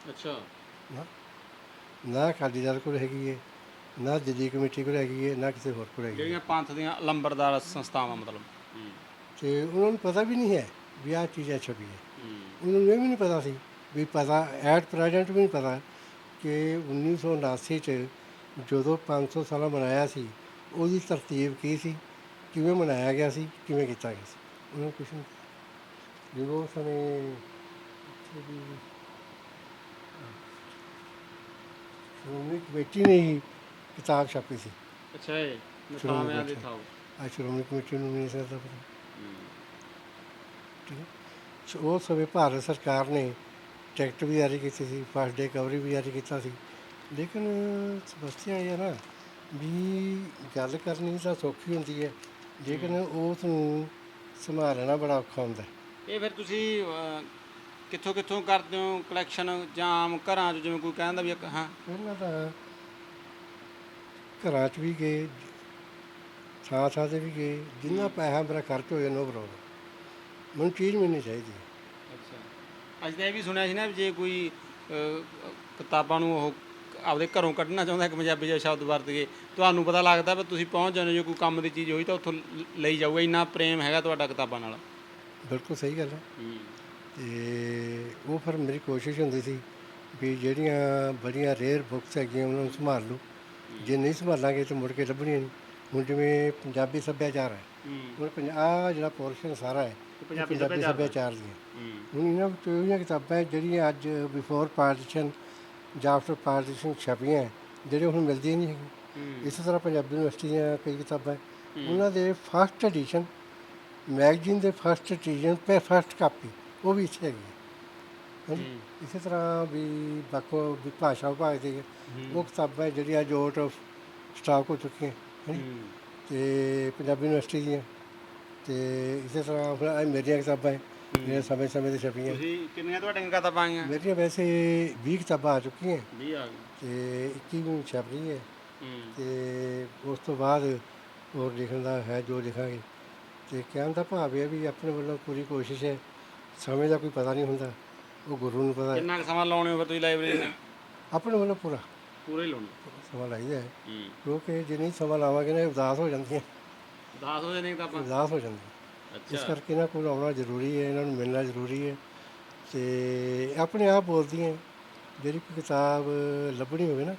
ਅੱਛਾ। ਨਾ ਨਾ ਅਕਾਲੀ ਦਲ ਕੋਲ ਹੈਗੀ ਹੈ। ਨਾ ਦਿੱਲੀ ਕਮੇਟੀ ਕੋਲ ਹੈਗੀ ਹੈ ਨਾ ਕਿਸੇ ਹੋਰ ਕੋਲ ਹੈਗੀ ਹੈ। ਜਿਹੜੀਆਂ ਪੰਥ ਦੀਆਂ ਲੰਬਰਦਾਰ ਸੰਸਥਾਵਾਂ ਮਤਲਬ। ਹੂੰ। ਤੇ ਉਹਨਾਂ ਨੂੰ ਪਤਾ ਵੀ ਨਹੀਂ ਹੈ ਵੀ ਆਹ ਚੀਜ਼ ਹੈ ਛਵੀ ਹੈ। ਹੂੰ। ਉਹਨਾਂ ਨੂੰ ਇਹ ਵੀ ਨਹੀਂ ਪਤਾ ਸੀ ਵੀ ਪਤਾ ਐਟ ਪ੍ਰੈਜ਼ੈਂਟ ਵੀ ਨਹੀਂ ਪਤਾ ਕਿ 1979 ਚ ਜਦੋਂ 500 ਸਾਲਾ ਮਨਾਇਆ ਸੀ ਉਹਦੀ ਤਰਤੀਬ ਕੀ ਸੀ ਕਿਵੇਂ ਮਨਾਇਆ ਗਿਆ ਸੀ ਕਿਵੇਂ ਕੀਤਾ ਗਿਆ ਸੀ? ਉਹਨਾਂ ਨੂੰ ਕੁਛ ਨਹੀਂ ਜਦੋਂ ਉਸ ਸਮੇਂ ਇੱਥੇ ਵੀ ਸ਼੍ਰੋਮਣੀ ਕਮੇਟੀ ਨੇ ਹੀ ਕਿਤਾਬ ਛਾਪੀ ਸੀ। ਅੱਛਾ ਇਹ ਨਕਾਮਿਆਂ ਦੇ। ਥਾਓ ਆ ਸ਼੍ਰੋਮਣੀ ਕਮੇਟੀ ਨੂੰ ਨਹੀਂ ਸਕਦਾ ਪਤਾ। ਹੂੰ। ਠੀਕ। ਹੈ ਸੋ ਉਸ ਸਮੇਂ ਭਾਰਤ ਸਰਕਾਰ ਨੇ ਟਿਕਟ ਵੀ ਜਾਰੀ ਕੀਤੀ ਸੀ ਫਸਟ ਡੇ ਕਵਰੀ ਵੀ ਜਾਰੀ ਕੀਤਾ ਸੀ। ਲੇਕਿਨ ਸਮੱਸਿਆ ਇਹ ਹੈ ਨਾ ਵੀ ਗੱਲ ਕਰਨੀ ਤਾਂ ਸੌਖੀ ਹੁੰਦੀ ਹੈ ਲੇਕਿਨ ਉਸ ਨੂੰ ਸੰਭਾਲਣਾ ਬੜਾ ਔਖਾ ਹੁੰਦਾ ਹੈ। ਇਹ ਫਿਰ ਤੁਸੀਂ ਅਹ, ਕਿੱਥੋਂ ਕਿੱਥੋਂ ਕਰਦੇ ਹੋ ਕਲੈਕਸ਼ਨ ਜਾਂ ਆਮ ਘਰਾਂ 'ਚ ਜਿਵੇਂ ਕੋਈ ਕਹਿੰਦਾ ਵੀ ਇੱਕ ਹਾਂ? ਪਹਿਲਾਂ ਤਾਂ ਘਰਾਂ 'ਚ ਵੀ ਗਏ ਥਾਂ ਥਾਂ ਤੇ ਵੀ ਗਏ ਜਿੰਨਾ ਪੈਸਾ ਮੇਰਾ ਖਰਚ ਹੋ ਜਾਣਾ ਉਹ ਮੈਨੂੰ ਚੀਜ਼ ਮਿਲਣੀ ਚਾਹੀਦੀ। ਹੈ ਅੱਛਾ। ਅੱਜ ਤਾਂ ਇਹ ਵੀ ਸੁਣਿਆ ਸੀ ਨਾ ਵੀ ਜੇ ਕੋਈ ਕਿਤਾਬਾਂ ਨੂੰ ਉਹ ਆਪਦੇ ਘਰੋਂ ਕੱਢਣਾ ਚਾਹੁੰਦਾ ਇੱਕ ਪੰਜਾਬੀ ਜਿਹਾ ਸ਼ਬਦ ਵਰਤ ਕੇ ਤੁਹਾਨੂੰ ਪਤਾ ਲੱਗਦਾ ਵੀ ਤੁਸੀਂ ਪਹੁੰਚ ਜਾਂਦੇ ਹੋ ਜੇ ਕੋਈ ਕੰਮ ਦੀ ਚੀਜ਼ ਹੋਈ ਤਾਂ ਉੱਥੋਂ ਲ- ਲਈ ਜਾਊਗਾ ਇੰਨਾ ਪ੍ਰੇਮ ਹੈਗਾ ਤੁਹਾਡਾ ਕਿਤਾਬਾਂ ਨਾਲ? ਬਿਲਕੁਲ ਸਹੀ ਗੱਲ ਹੈ। ਹੂੰ। ਤੇ ਉਹ ਫਿਰ ਮੇਰੀ ਕੋਸ਼ਿਸ਼ ਹੁੰਦੀ ਸੀ ਵੀ ਜਿਹੜੀਆਂ ਬੜੀਆਂ ਰੇਅਰ ਬੁੱਕਸ ਹੈਗੀਆਂ ਉਹਨਾਂ ਨੂੰ ਸੰਭਾਲ ਲਓ ਜੇ ਨਹੀਂ ਸੰਭਾਲਾਂਗੇ ਤਾਂ ਮੁੜ ਕੇ ਲੱਭਣੀਆਂ ਨਹੀਂ। ਹੁਣ ਜਿਵੇਂ ਪੰਜਾਬੀ ਸੱਭਿਆਚਾਰ ਹੈ ਹੁਣ ਪੰਜਾਬ ਜਿਹੜਾ ਪੋਰਸ਼ਨ ਸਾਰਾ ਹੈ ਪੰਜਾਬੀ ਸੱਭਿਆਚਾਰ ਹੂੰ। ਹੁਣ ਇਹਨਾਂ ਵਿੱਚ ਇਹੋ ਕਿਤਾਬਾਂ ਜਿਹੜੀਆਂ ਅੱਜ ਬਿਫੋਰ ਪਾਰਟੀਸ਼ਨ ਜਾਂ ਆਫਟਰ ਪਾਰਟੀਸ਼ਨ ਛਪੀਆਂ ਹੈ, ਜਿਹੜੇ ਹੁਣ ਮਿਲਦੀਆਂ ਨਹੀਂ ਹੈਗੀਆਂ। ਹੂੰ। ਇਸੇ ਤਰ੍ਹਾਂ ਪੰਜਾਬੀ ਯੂਨੀਵਰਸਿਟੀ ਦੀਆਂ ਕਈ ਕਿਤਾਬਾਂ। ਉਹਨਾਂ ਦੇ ਫਸਟ ਐਡੀਸ਼ਨ ਮੈਗਜ਼ੀਨ ਦੇ ਫਸਟ ਐਡੀਸ਼ਨ ਤੇ ਫਸਟ ਕਾਪੀ ਉਹ ਵੀ ਇੱਥੇ ਹੈਗੀ ਇਸੇ ਤਰ੍ਹਾਂ ਵੀ ਬਾਕੋ ਭਾਸ਼ਾ ਵਿਭਾਗ ਦੀ ਉਹ ਕਿਤਾਬਾਂ ਜਿਹੜੀਆਂ ਆਫ ਸਟਾਕ ਹੋ ਚੁੱਕੀਆਂ ਹੂੰ ਤੇ ਪੰਜਾਬੀ ਯੂਨੀਵਰਸਿਟੀ ਦੀਆਂ। ਤੇ ਇਸੇ ਤਰ੍ਹਾਂ ਫਿਰ ਇਹ ਮੇਰੀਆਂ ਕਿਤਾਬਾਂ ਹੈ ਜਿਹੜੀਆਂ ਸਮੇਂ ਸਮੇਂ ਤੇ ਛਪੀਆਂ। ਤੁਸੀਂ ਕਿੰਨੀਆਂ ਤੁਹਾਡੀਆਂ ਕਿਤਾਬਾਂ ਆਈਆਂ? ਮੇਰੀਆਂ ਵੈਸੇ 20 ਕਿਤਾਬਾਂ ਆ ਚੁੱਕੀਆਂ। 20 ਆ ਗਈਆਂ। ਤੇ 21 ਵੀ ਛਪ ਰਹੀ ਹੈ। ਤੇ ਉਸ ਤੋਂ ਬਾਅਦ ਹੋਰ ਲਿਖਣ ਦਾ ਹੈ ਜੋ ਲਿਖਾਂਗੇ। ਤੇ ਕਹਿਣ ਦਾ ਭਾਵ ਇਹ ਵੀ ਆਪਣੇ ਵੱਲੋਂ ਪੂਰੀ ਕੋਸ਼ਿਸ਼ ਹੈ। ਸਮੇਂ ਦਾ ਕੋਈ ਪਤਾ ਨਹੀਂ ਹੁੰਦਾ। ਉਹ ਗੁਰੂ ਨੂੰ ਪਤਾ ਕਿੰਨਾ ਸਮਾਂ ਲਾਉਣੇ ਹੋ ਫਿਰ ਤੁਸੀਂ ਲਾਇਬ੍ਰੇਰੀ ਨੇ ਆਪਣੇ ਵੱਲੋਂ ਪੂਰਾ। ਪੂਰਾ ਹੀ ਲਾਉਣੇ। ਸਮਾਂ ਲਾਈਦਾ ਹੈ। ਹੂੰ। ਕਿਉਂਕਿ ਜੇ ਨਹੀਂ ਸਮਾਂ ਲਾਵਾਂਗੇ ਨਾ ਇਹ ਉਦਾਸ ਹੋ ਜਾਂਦੀਆਂ। 10 ਵਜੇ ਨਹੀਂ ਕਿਤਾਬਾਂ ਉਦਾਸ ਹੋ ਜਾਂਦੀਆਂ ਇਸ ਅੱਛਾ ਕਰਕੇ ਇਹਨਾਂ ਕੋਲ ਆਉਣਾ ਜ਼ਰੂਰੀ ਹੈ ਇਹਨਾਂ ਨੂੰ ਮਿਲਣਾ ਜ਼ਰੂਰੀ ਹੈ। ਤੇ ਆਪਣੇ ਆਪ ਬੋਲਦੀਆਂ ਜਿਹੜੀ ਕੋਈ ਕਿਤਾਬ ਲੱਭਣੀ ਹੋਵੇ ਨਾ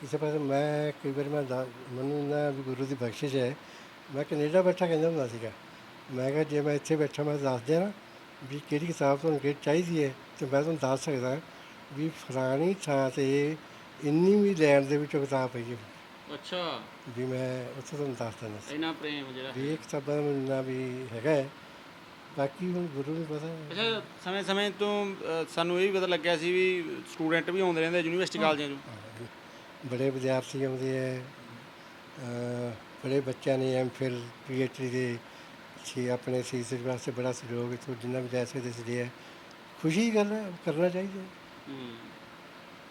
ਕਿਸੇ ਪਾਸੇ ਮੈਂ ਕਈ ਵਾਰ ਮੈਂ ਦਾ- ਮੈਨੂੰ ਨਾ ਵੀ ਗੁਰੂ ਦੀ ਬਖਸ਼ਿਸ਼ ਹੈ। ਮੈਂ ਕੈਨੇਡਾ ਬੈਠਾ ਕਹਿੰਦਾ ਹੁੰਦਾ ਸੀਗਾ। ਮੈਂ ਕਿਹਾ ਜੇ ਮੈਂ ਇੱਥੇ ਬੈਠਾ ਮੈਂ ਦੱਸ ਦਿਆਂ ਨਾ ਵੀ ਕਿਹੜੀ ਕਿਤਾਬ ਤੁਹਾਨੂੰ ਕਿਹੜੀ ਚਾਹੀਦੀ ਹੈ ਤੇ ਮੈਂ ਤੁਹਾਨੂੰ ਦੱਸ ਸਕਦਾ ਵੀ ਫਲਾਣੀ ਥਾਂ ਤੇ ਇੰਨੀ ਵੀ ਲੈਣ ਦੇ ਵਿੱਚੋਂ ਕਿਤਾਬ ਪਈ ਹੈ। ਅੱਛਾ। ਵੀ ਮੈਂ ਉੱਥੇ ਤੁਹਾਨੂੰ ਦੱਸ ਦਿੰਦਾ ਸੀ। ਇੰਨਾ ਪ੍ਰੇਮ ਜਿਹੜਾ ਵੀ ਇਹ ਕਿਤਾਬਾਂ ਦਾ ਮੈਨੂੰ ਨਾ ਵੀ ਹੈਗਾ ਹੈ। ਬਾਕੀ ਹੁਣ ਗੁਰੂ ਨੂੰ ਪਤਾ ਹੈ। ਅੱਛਾ ਸਮੇਂ ਸਮੇਂ ਤੋਂ ਅ, ਸਾਨੂੰ ਇਹ ਵੀ ਪਤਾ ਲੱਗਿਆ ਸੀ ਵੀ ਸਟੂਡੈਂਟ ਵੀ ਆਉਂਦੇ ਰਹਿੰਦੇ ਯੂਨੀਵਰਸਿਟੀ ਕਾਲਜਾਂ ਚੋਂ। ਬੜੇ ਵਿਦਿਆਰਥੀ ਆਉਂਦੇ ਹੈ। ਬੜੇ ਬੱਚਿਆਂ ਨੇ ਐਮ ਫਿਲ ਪੀਐਚਡੀ ਦੇ ਸੀ ਆਪਣੇ ਸੀਸ ਵਾਸਤੇ ਬੜਾ ਸਹਿਯੋਗ ਇਥੋਂ ਜਿੰਨਾ ਵੀ ਲੈ ਸਕਦੇ ਸੀ ਖੁਸ਼ੀ ਦੀ ਗੱਲ ਹੈ ਕਰਨਾ ਚਾਹੀਦਾ ਹੂੰ।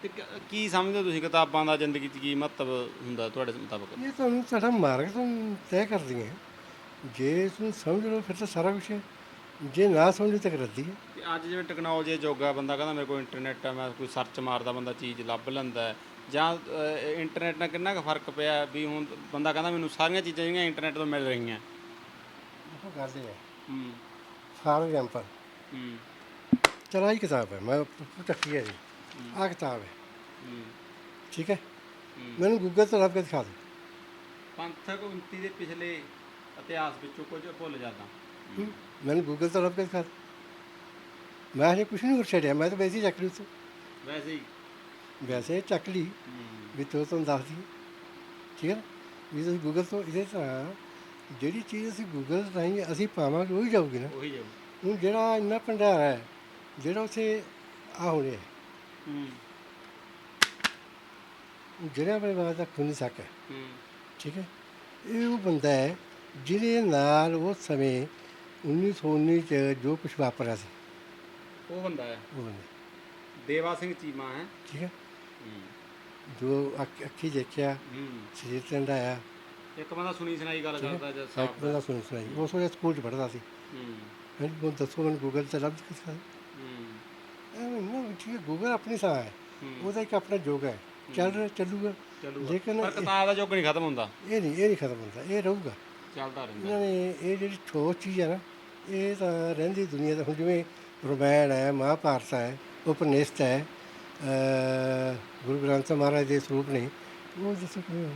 ਤੇ ਕ- ਕੀ ਸਮਝਦੇ ਹੋ ਤੁਸੀਂ ਕਿਤਾਬਾਂ ਦਾ ਜ਼ਿੰਦਗੀ 'ਚ ਕੀ ਮਹੱਤਵ ਹੁੰਦਾ ਤੁਹਾਡੇ ਮੁਤਾਬਕ? ਇਹ ਤੁਹਾਨੂੰ ਤੁਹਾਡਾ ਮਾਰਗ ਤੁਹਾਨੂੰ ਤੈਅ ਕਰਦੀਆਂ ਜੇ ਤੁਸੀਂ ਸਮਝ ਲਓ ਫਿਰ ਤਾਂ ਸਾਰਾ ਕੁਝ ਹੈ। ਜੇ ਨਾ ਸਮਝੋ ਤਾਂ ਰੱਦੀ ਹੈ। ਤੇ ਅੱਜ ਜਿਵੇਂ ਟੈਕਨੋਲੋਜੀ ਆ ਬੰਦਾ ਕਹਿੰਦਾ ਮੇਰੇ ਕੋਲ ਇੰਟਰਨੈਟ ਆ ਮੈਂ ਕੋਈ ਸਰਚ ਮਾਰਦਾ ਬੰਦਾ ਚੀਜ਼ ਲੱਭ ਲੈਂਦਾ ਹੈ। ਜਾਂ ਇੰਟਰਨੈਟ ਨਾਲ ਕਿੰਨਾ ਕੁ ਫ਼ਰਕ ਪਿਆ ਵੀ ਹੁਣ ਬੰਦਾ ਕਹਿੰਦਾ ਮੈਨੂੰ ਸਾਰੀਆਂ ਚੀਜ਼ਾਂ ਜਿਹੜੀਆਂ ਇੰਟਰਨੈਟ ਤੋਂ ਮਿਲ ਰਹੀਆਂ। ਉਹ ਗੱਲ ਇਹ ਹੈ। ਹੂੰ। For example. ਹੂੰ। ਚਲਾ ਹੀ ਕਿਤਾਬ ਹੈ ਮੈਂ ਟੱਕੀ ਹੈ ਜੀ। ਆਹ ਕਿਤਾਬ ਹੈ। ਠੀਕ ਹੈ। ਮੈਨੂੰ ਗੂਗਲ ਤੋਂ ਲੱਭ ਕੇ ਦਿਖਾ ਦਿਓ। ਪੰਥਕ ਉਨਤੀ ਦੇ ਪਿਛਲੇ ਇਤਿਹਾਸ ਵਿੱਚੋਂ ਕੁਝ ਭੁੱਲ ਜਾਂਦਾ। ਮੈਨੂੰ ਗੂਗਲ ਤੋਂ ਲੱਭ ਕੇ ਦਿਖਾ ਦਿਓ। ਮੈਂ ਹਜੇ ਕੁਛ ਨਹੀਂ ਕਰ ਮੈਂ ਤਾਂ ਵੈਸੇ ਹੀ ਚੱਕ ਲਈ ਉੱਥੋਂ। ਵੈਸੇ ਹੀ। ਵੈਸੇ ਚੱਕ ਲਈ ਵੀ ਤੋ ਤੁਹਾਨੂੰ ਦੱਸ ਦਈਏ ਠੀਕ ਹੈ? ਵੀ ਤੁਸੀਂ ਗੂਗਲ ਤੋਂ ਇਹਦੇ ਤਰ੍ਹਾਂ ਜਿਹੜੀ ਚੀਜ਼ ਅਸੀਂ ਗੂਗਲ ਰਾਹੀਂ ਅਸੀਂ ਪਾਵਾਂਗੇ ਉਹ ਹੀ ਜਾਊਗੀ ਨਾ। ਉਹੀ ਜੋ ਹੁਣ ਜਿਹੜਾ ਇੰਨਾ ਭੰਡਾਰ ਹੈ ਜਿਹੜਾ ਉੱਥੇ ਆ ਹੂੰ। ਜਿਹੜਾ ਪਰਿਵਾਰ ਦਾ ਖੂਨੀ ਸੱਕ ਹੈ। ਹੂੰ। ਠੀਕ ਹੈ। ਇਹ ਉਹ ਬੰਦਾ ਹੈ ਜਿਹਦੇ ਨਾਲ ਉਸ ਸਮੇਂ 1919 ਚ ਜੋ ਕੁਝ ਵਾਪਰਿਆ ਸੀ। ਉਹ ਬੰਦਾ ਹੈ। ਉਹ ਬੰਦਾ ਦੇਵਾ ਸਿੰਘ ਚੀਮਾ ਹੈ। ਠੀਕ ਹੈ। ਹੂੰ। ਜੋ ਅੱਖ- ਅੱਖੀ ਦੇਖਿਆ ਸਰੀਰ ਟੰਡਾਇਆ ਇੱਕ ਬੰਦਾ ਸੁਣੀ ਸੁਣਾਈ ਗੱਲ ਕਰਦਾ ਜਦ ਇੱਕ ਸਾਫ਼ ਬੰਦਾ ਸੁਣ ਸੁਣਾਈ। ਉਸ ਵੇਲੇ ਸਕੂਲ ਚ ਪੜ੍ਹਦਾ ਸੀ। ਹੂੰ। ਮੈਨੂੰ ਉਹ ਦੱਸੋ ਮੈਨੂੰ ਗੂਗਲ ਤੇ ਲੱਭ ਕਿਸ ਤਰ੍ਹਾਂ ਹੂੰ। ਐਵੇਂ ਨਾ ਠੀਕ ਹੈ ਗੂਗਲ ਆਪਣੀ ਥਾਂ ਹੈ। ਉਹਦਾ ਇੱਕ ਆਪਣਾ ਯੋਗ ਹੈ। ਚੱਲ ਰਿਹਾ ਚੱਲੂਗਾ। ਚਲੋ ਲੇਕਿਨ ਪਰ ਕਿਤਾਬ ਦਾ ਯੁੱਗ ਨਹੀਂ ਖਤਮ ਹੁੰਦਾ। ਇਹ ਨਹੀਂ ਇਹ ਨਹੀਂ ਖਤਮ ਹੁੰਦਾ। ਇਹ ਰਹੂਗਾ। ਚੱਲਦਾ ਰਹਿੰਦਾ। ਇਹਨਾਂ ਨੇ ਇਹ ਜਿਹੜੀ ਠੋਸ ਚੀਜ਼ ਹੈ ਨਾ ਇਹ ਤਾਂ ਰਹਿੰਦੀ ਦੁਨੀਆ ਦਾ। ਹੁਣ ਜਿਵੇਂ ਰਮਾਇਣ ਹੈ ਮਹਾਭਾਰਤ ਹੈ ਉਪਨਿਸ਼ਦ ਹੈ ਅਹ ਗੁਰੂ ਗ੍ਰੰਥ ਸਾਹਿਬ ਮਹਾਰਾਜ ਦੇ ਸਰੂਪ ਨੇ ਉਹ ਕਿਵੇਂ ਹੋਣ?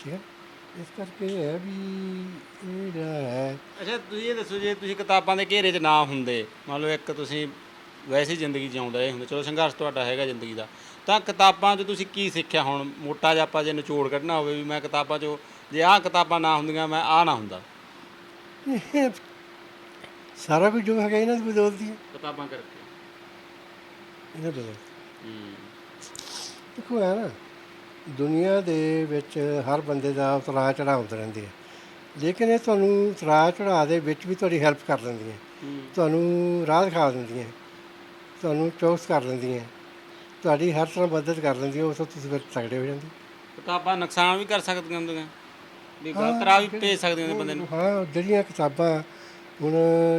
ਠੀਕ ਹੈ? ਇਸ ਕਰਕੇ ਇਹ ਹੈ ਵੀ ਇਹ ਜਿਹੜਾ ਹੈ ਅੱਛਾ ਤੁਸੀਂ ਇਹ ਦੱਸੋ ਜੇ ਤੁਸੀਂ ਕਿਤਾਬਾਂ ਦੇ ਘੇਰੇ 'ਚ ਨਾ ਹੁੰਦੇ ਮੰਨ ਲਓ ਇੱਕ ਤੁਸੀਂ ਵੈਸੇ ਜ਼ਿੰਦਗੀ ਜਿਉਂਦਾ ਇਹ ਹੁੰਦਾ ਚਲੋ ਸੰਘਰਸ਼ ਤੁਹਾਡਾ ਹੈਗਾ ਜ਼ਿੰਦਗੀ ਦਾ ਤਾਂ ਕਿਤਾਬਾਂ 'ਚ ਤੁਸੀਂ ਕੀ ਸਿੱਖਿਆ ਹੁਣ? ਮੋਟਾ ਜਿਹਾ ਆਪਾਂ ਜੇ ਨਿਚੋੜ ਕੱਢਣਾ ਹੋਵੇ ਵੀ ਮੈਂ ਕਿਤਾਬਾਂ 'ਚੋਂ ਜੇ ਆਹ ਕਿਤਾਬਾਂ ਨਾ ਹੁੰਦੀਆਂ ਮੈਂ ਆਹ ਨਾ ਹੁੰਦਾ। ਇਹ ਸਾਰਾ ਕੁਝ ਜੋ ਹੈਗਾ ਇਹਨਾਂ ਦੀ ਬਦੌਲਤ ਹੀ। ਹੈ ਕਿਤਾਬਾਂ ਕਰਕੇ। ਇਹਨਾਂ ਬਦੌਲਤ ਹੂੰ। ਦੇਖੋ ਹੈ ਨਾ ਦੁਨੀਆ ਦੇ ਵਿੱਚ ਹਰ ਬੰਦੇ ਦਾ ਉਤਰਾਅ ਚੜਾਅ ਹੁੰਦੇ ਰਹਿੰਦੇ ਆ। ਲੇਕਿਨ ਇਹ ਤੁਹਾਨੂੰ ਉਤਰਾਅ ਚੜਾਅ ਦੇ ਵਿੱਚ ਵੀ ਤੁਹਾਡੀ ਹੈਲਪ ਕਰ ਦਿੰਦੀਆਂ ਹੂੰ। ਤੁਹਾਨੂੰ ਰਾਹ ਦਿਖਾ ਦਿੰਦੀਆਂ ਤੁਹਾਨੂੰ ਚੌਕਸ ਕਰ ਦਿੰਦੀਆਂ ਤੁਹਾਡੀ ਹਰ ਤਰ੍ਹਾਂ ਮਦਦ ਕਰ ਦਿੰਦੀਆਂ ਉਸ ਤੋਂ ਤੁਸੀਂ ਫਿਰ ਤਗੜੇ ਹੋ ਜਾਂਦੇ। ਕਿਤਾਬਾਂ ਨੁਕਸਾਨ ਵੀ ਕਰ ਸਕਦੀਆਂ ਹੁੰਦੀਆਂ। ਵੀ ਗਲਤ ਰਾਹ ਵੀ ਭੇਜ ਸਕਦੀਆਂ ਨੇ ਬੰਦੇ ਨੂੰ। ਹਾਂ ਜਿਹੜੀਆਂ ਕਿਤਾਬਾਂ ਹੁਣ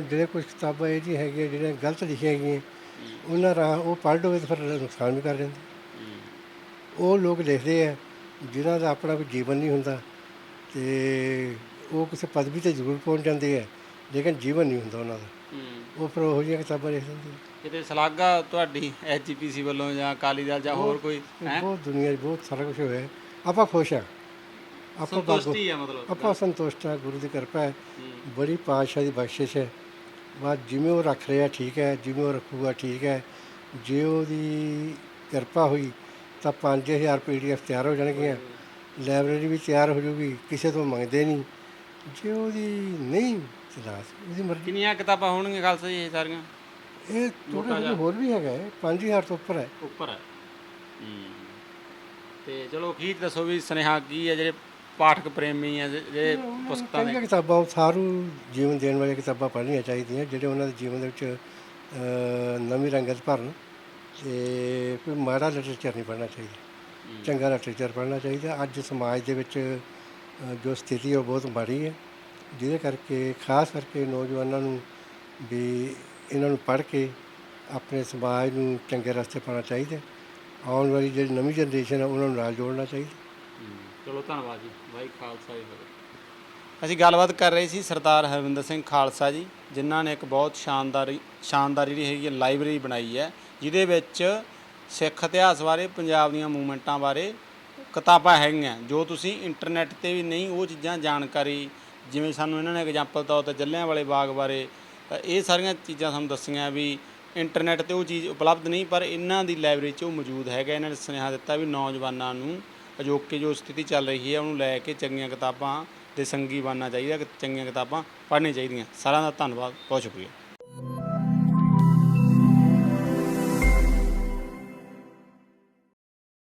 ਜਿਹੜੇ ਕੁਝ ਕਿਤਾਬਾਂ ਇਹ ਜੀ ਹੈਗੀਆਂ ਜਿਹੜੀਆਂ ਗਲਤ ਲਿਖੀਆਂ ਹੈਗੀਆਂ ਉਹਨਾਂ ਰਾਹ ਉਹ ਪੜ੍ਹ ਲਓਗੇ ਤਾਂ ਫਿਰ ਨੁਕਸਾਨ ਵੀ ਕਰ ਜਾਂਦੇ। ਹੂੰ ਉਹ ਲੋਕ ਲਿਖਦੇ ਆ ਜਿਨ੍ਹਾਂ ਦਾ ਆਪਣਾ ਕੋਈ ਜੀਵਨ ਨਹੀਂ ਹੁੰਦਾ ਤੇ ਉਹ ਕਿਸੇ ਪਦਵੀ ਤੇ ਜ਼ਰੂਰ ਪਹੁੰਚ ਜਾਂਦੇ ਆ ਲੇਕਿਨ ਜੀਵਨ ਨਹੀਂ ਹੁੰਦਾ ਉਹਨਾਂ ਦਾ। ਉਹ ਫਿਰ ਉਹੋ ਜਿਹੀਆਂ ਕਿਤਾਬਾਂ ਲਿਖ ਦਿੰਦੇ ਆ। ਕਿਤੇ ਸਲਾਗਾ ਤੁਹਾਡੀ ਐਚਪੀਸੀ ਵੱਲੋਂ ਜਾਂ ਅਕਾਲੀ ਦਲ ਜਾਂ ਹੋਰ ਕੋਈ ਹੈ? ਬਹੁਤ ਦੁਨੀਆ 'ਚ ਬਹੁਤ ਸਾਰਾ ਕੁਝ ਹੋਇਆ। ਆਪਾਂ ਖੁਸ਼ ਆ। ਆਪਾਂ ਸੰਤੁਸ਼ਟੀ ਹੈ ਮਤਲਬ। ਆਪਾਂ ਸੰਤੁਸ਼ਟ ਆ ਗੁਰੂ ਦੀ ਕਿਰਪਾ ਹੈ। ਹੂੰ। ਬੜੀ ਪਾਤਸ਼ਾਹ ਦੀ ਬਖਸ਼ਿਸ਼ ਹੈ। ਬਸ ਜਿਵੇਂ ਉਹ ਰੱਖ ਰਿਹਾ ਠੀਕ ਹੈ ਜਿਵੇਂ ਉਹ ਰੱਖੂਗਾ ਠੀਕ ਹੈ। ਜੇ ਉਹਦੀ ਕਿਰਪਾ ਹੋਈ ਤਾਂ 5000 ਪੀਡੀਐਫ ਤਿਆਰ ਹੋ ਜਾਣਗੀਆਂ। ਲਾਇਬ੍ਰੇਰੀ ਵੀ ਤਿਆਰ ਹੋ ਜੂਗੀ ਕਿਸੇ ਤੋਂ ਮੰਗਦੇ ਨਹੀਂ। ਜੇ ਉਹਦੀ ਨਹੀਂ ਚਲਾ ਉਹਦੀ ਮਰਜ਼ੀ। ਕਿੰਨੀਆਂ ਕਿਤਾਬਾਂ ਹੋਣਗੀਆਂ ਖਾਲਸਾ ਜੀ ਇਹ ਸਾਰੀਆਂ? ਇਹ ਥੋੜਾ ਜਿਹਾ ਹੋਰ ਵੀ ਹੈਗਾ ਹੈ 5000 ਤੋਂ ਉੱਪਰ ਹੈ। ਉੱਪਰ ਹੈ। ਤੇ ਚਲੋ ਅਖੀਰ ਦੱਸੋ ਵੀ ਸੁਨੇਹਾ ਕੀ ਹੈ ਜਿਹੜੇ ਪਾਠਕ ਪ੍ਰੇਮੀ ਹੈ ਜਿਹੜੇ ਪੁਸਤਕਾਂ ਦੇ ਕਿਤਾਬਾਂ ਸਾਰੂ ਜੀਵਨ ਦੇਣ ਵਾਲੀਆਂ ਕਿਤਾਬਾਂ ਪੜ੍ਹਨੀਆਂ ਚਾਹੀਦੀਆਂ ਜਿਹੜੇ ਉਹਨਾਂ ਦੇ ਜੀਵਨ ਦੇ ਵਿੱਚ ਨਵੀਂ ਰੰਗਤ ਭਰਨ। ਤੇ ਕੋਈ ਮਾੜਾ ਲਿਟਰੇਚਰ ਨਹੀਂ ਪੜ੍ਹਨਾ ਚਾਹੀਦਾ। ਚੰਗਾ ਲਿਟਰੇਚਰ ਪੜ੍ਹਨਾ ਚਾਹੀਦਾ। ਅੱਜ ਸਮਾਜ ਦੇ ਵਿੱਚ ਜੋ ਸਥਿਤੀ ਉਹ ਬਹੁਤ ਮਾੜੀ ਹੈ। ਜਿਹਦੇ ਕਰਕੇ ਖਾਸ ਕਰਕੇ ਨੌਜਵਾਨਾਂ ਨੂੰ ਵੀ ਇਹਨਾਂ ਨੂੰ ਪੜ੍ਹ ਕੇ ਆਪਣੇ ਸਮਾਜ ਨੂੰ ਚੰਗੇ ਰਸਤੇ ਪਾਉਣਾ ਚਾਹੀਦਾ। ਆਉਣ ਵਾਲੀ ਜਿਹੜੀ ਨਵੀਂ ਜਨਰੇਸ਼ਨ ਹੈ ਉਹਨਾਂ ਨੂੰ ਨਾਲ ਜੋੜਨਾ ਚਾਹੀਦਾ। ਚਲੋ ਧੰਨਵਾਦ ਜੀ। ਵਾਹਿ ਖਾਲਸਾ ਜੀ ਅਸੀਂ ਗੱਲਬਾਤ ਕਰ ਰਹੇ ਸੀ ਸਰਦਾਰ ਹਰਵਿੰਦਰ ਸਿੰਘ ਖਾਲਸਾ ਜੀ, ਜਿਨ੍ਹਾਂ ਨੇ ਇੱਕ ਬਹੁਤ ਸ਼ਾਨਦਾਰ ਸ਼ਾਨਦਾਰ ਜਿਹੜੀ ਹੈਗੀ ਲਾਇਬ੍ਰੇਰੀ ਬਣਾਈ ਹੈ, ਜਿਹਦੇ ਵਿੱਚ ਸਿੱਖ ਇਤਿਹਾਸ ਬਾਰੇ, ਪੰਜਾਬ ਦੀਆਂ ਮੂਵਮੈਂਟਾਂ ਬਾਰੇ ਕਿਤਾਬਾਂ ਹੈਗੀਆਂ। ਜੋ ਤੁਸੀਂ ਇੰਟਰਨੈਟ ਤੇ ਵੀ ਨਹੀਂ ਉਹ ਚੀਜ਼ਾਂ ਜਾਣਕਾਰੀ, ਜਿਵੇਂ ਸਾਨੂੰ ਇਹਨਾਂ ਨੇ ਐਗਜ਼ਾਮਪਲ ਤੌਰ ਤੇ ਜੱਲਿਆਂ ਵਾਲੇ ਬਾਗ ਬਾਰੇ ਇਹ ਸਾਰੀਆਂ ਚੀਜ਼ਾਂ ਸਾਨੂੰ ਦੱਸੀਆਂ ਵੀ ਇੰਟਰਨੈਟ ਤੇ ਉਹ ਚੀਜ਼ ਉਪਲਬਧ ਨਹੀਂ, ਪਰ ਇਹਨਾਂ ਦੀ ਲਾਇਬ੍ਰੇਰੀ 'ਚ ਉਹ ਮੌਜੂਦ ਹੈਗਾ। ਇਹਨਾਂ ਨੇ ਸੁਨੇਹਾ ਦਿੱਤਾ ਵੀ ਨੌਜਵਾਨਾਂ ਨੂੰ ਅਜੋਕੇ ਜੋ ਸਥਿਤੀ ਚੱਲ ਰਹੀ ਹੈ, ਉਹਨੂੰ ਲੈ ਕੇ ਚੰਗੀਆਂ ਕਿਤਾਬਾਂ ਦੇ ਸੰਗੀ ਬਣਨਾ ਚਾਹੀਦਾ ਕਿ ਚੰਗੀਆਂ ਕਿਤਾਬਾਂ ਪੜ੍ਹਨੀਆਂ ਚਾਹੀਦੀਆਂ। ਸਾਰਿਆਂ ਦਾ ਧੰਨਵਾਦ ਬਹੁਤ ਸ਼ੁਕਰੀਆ।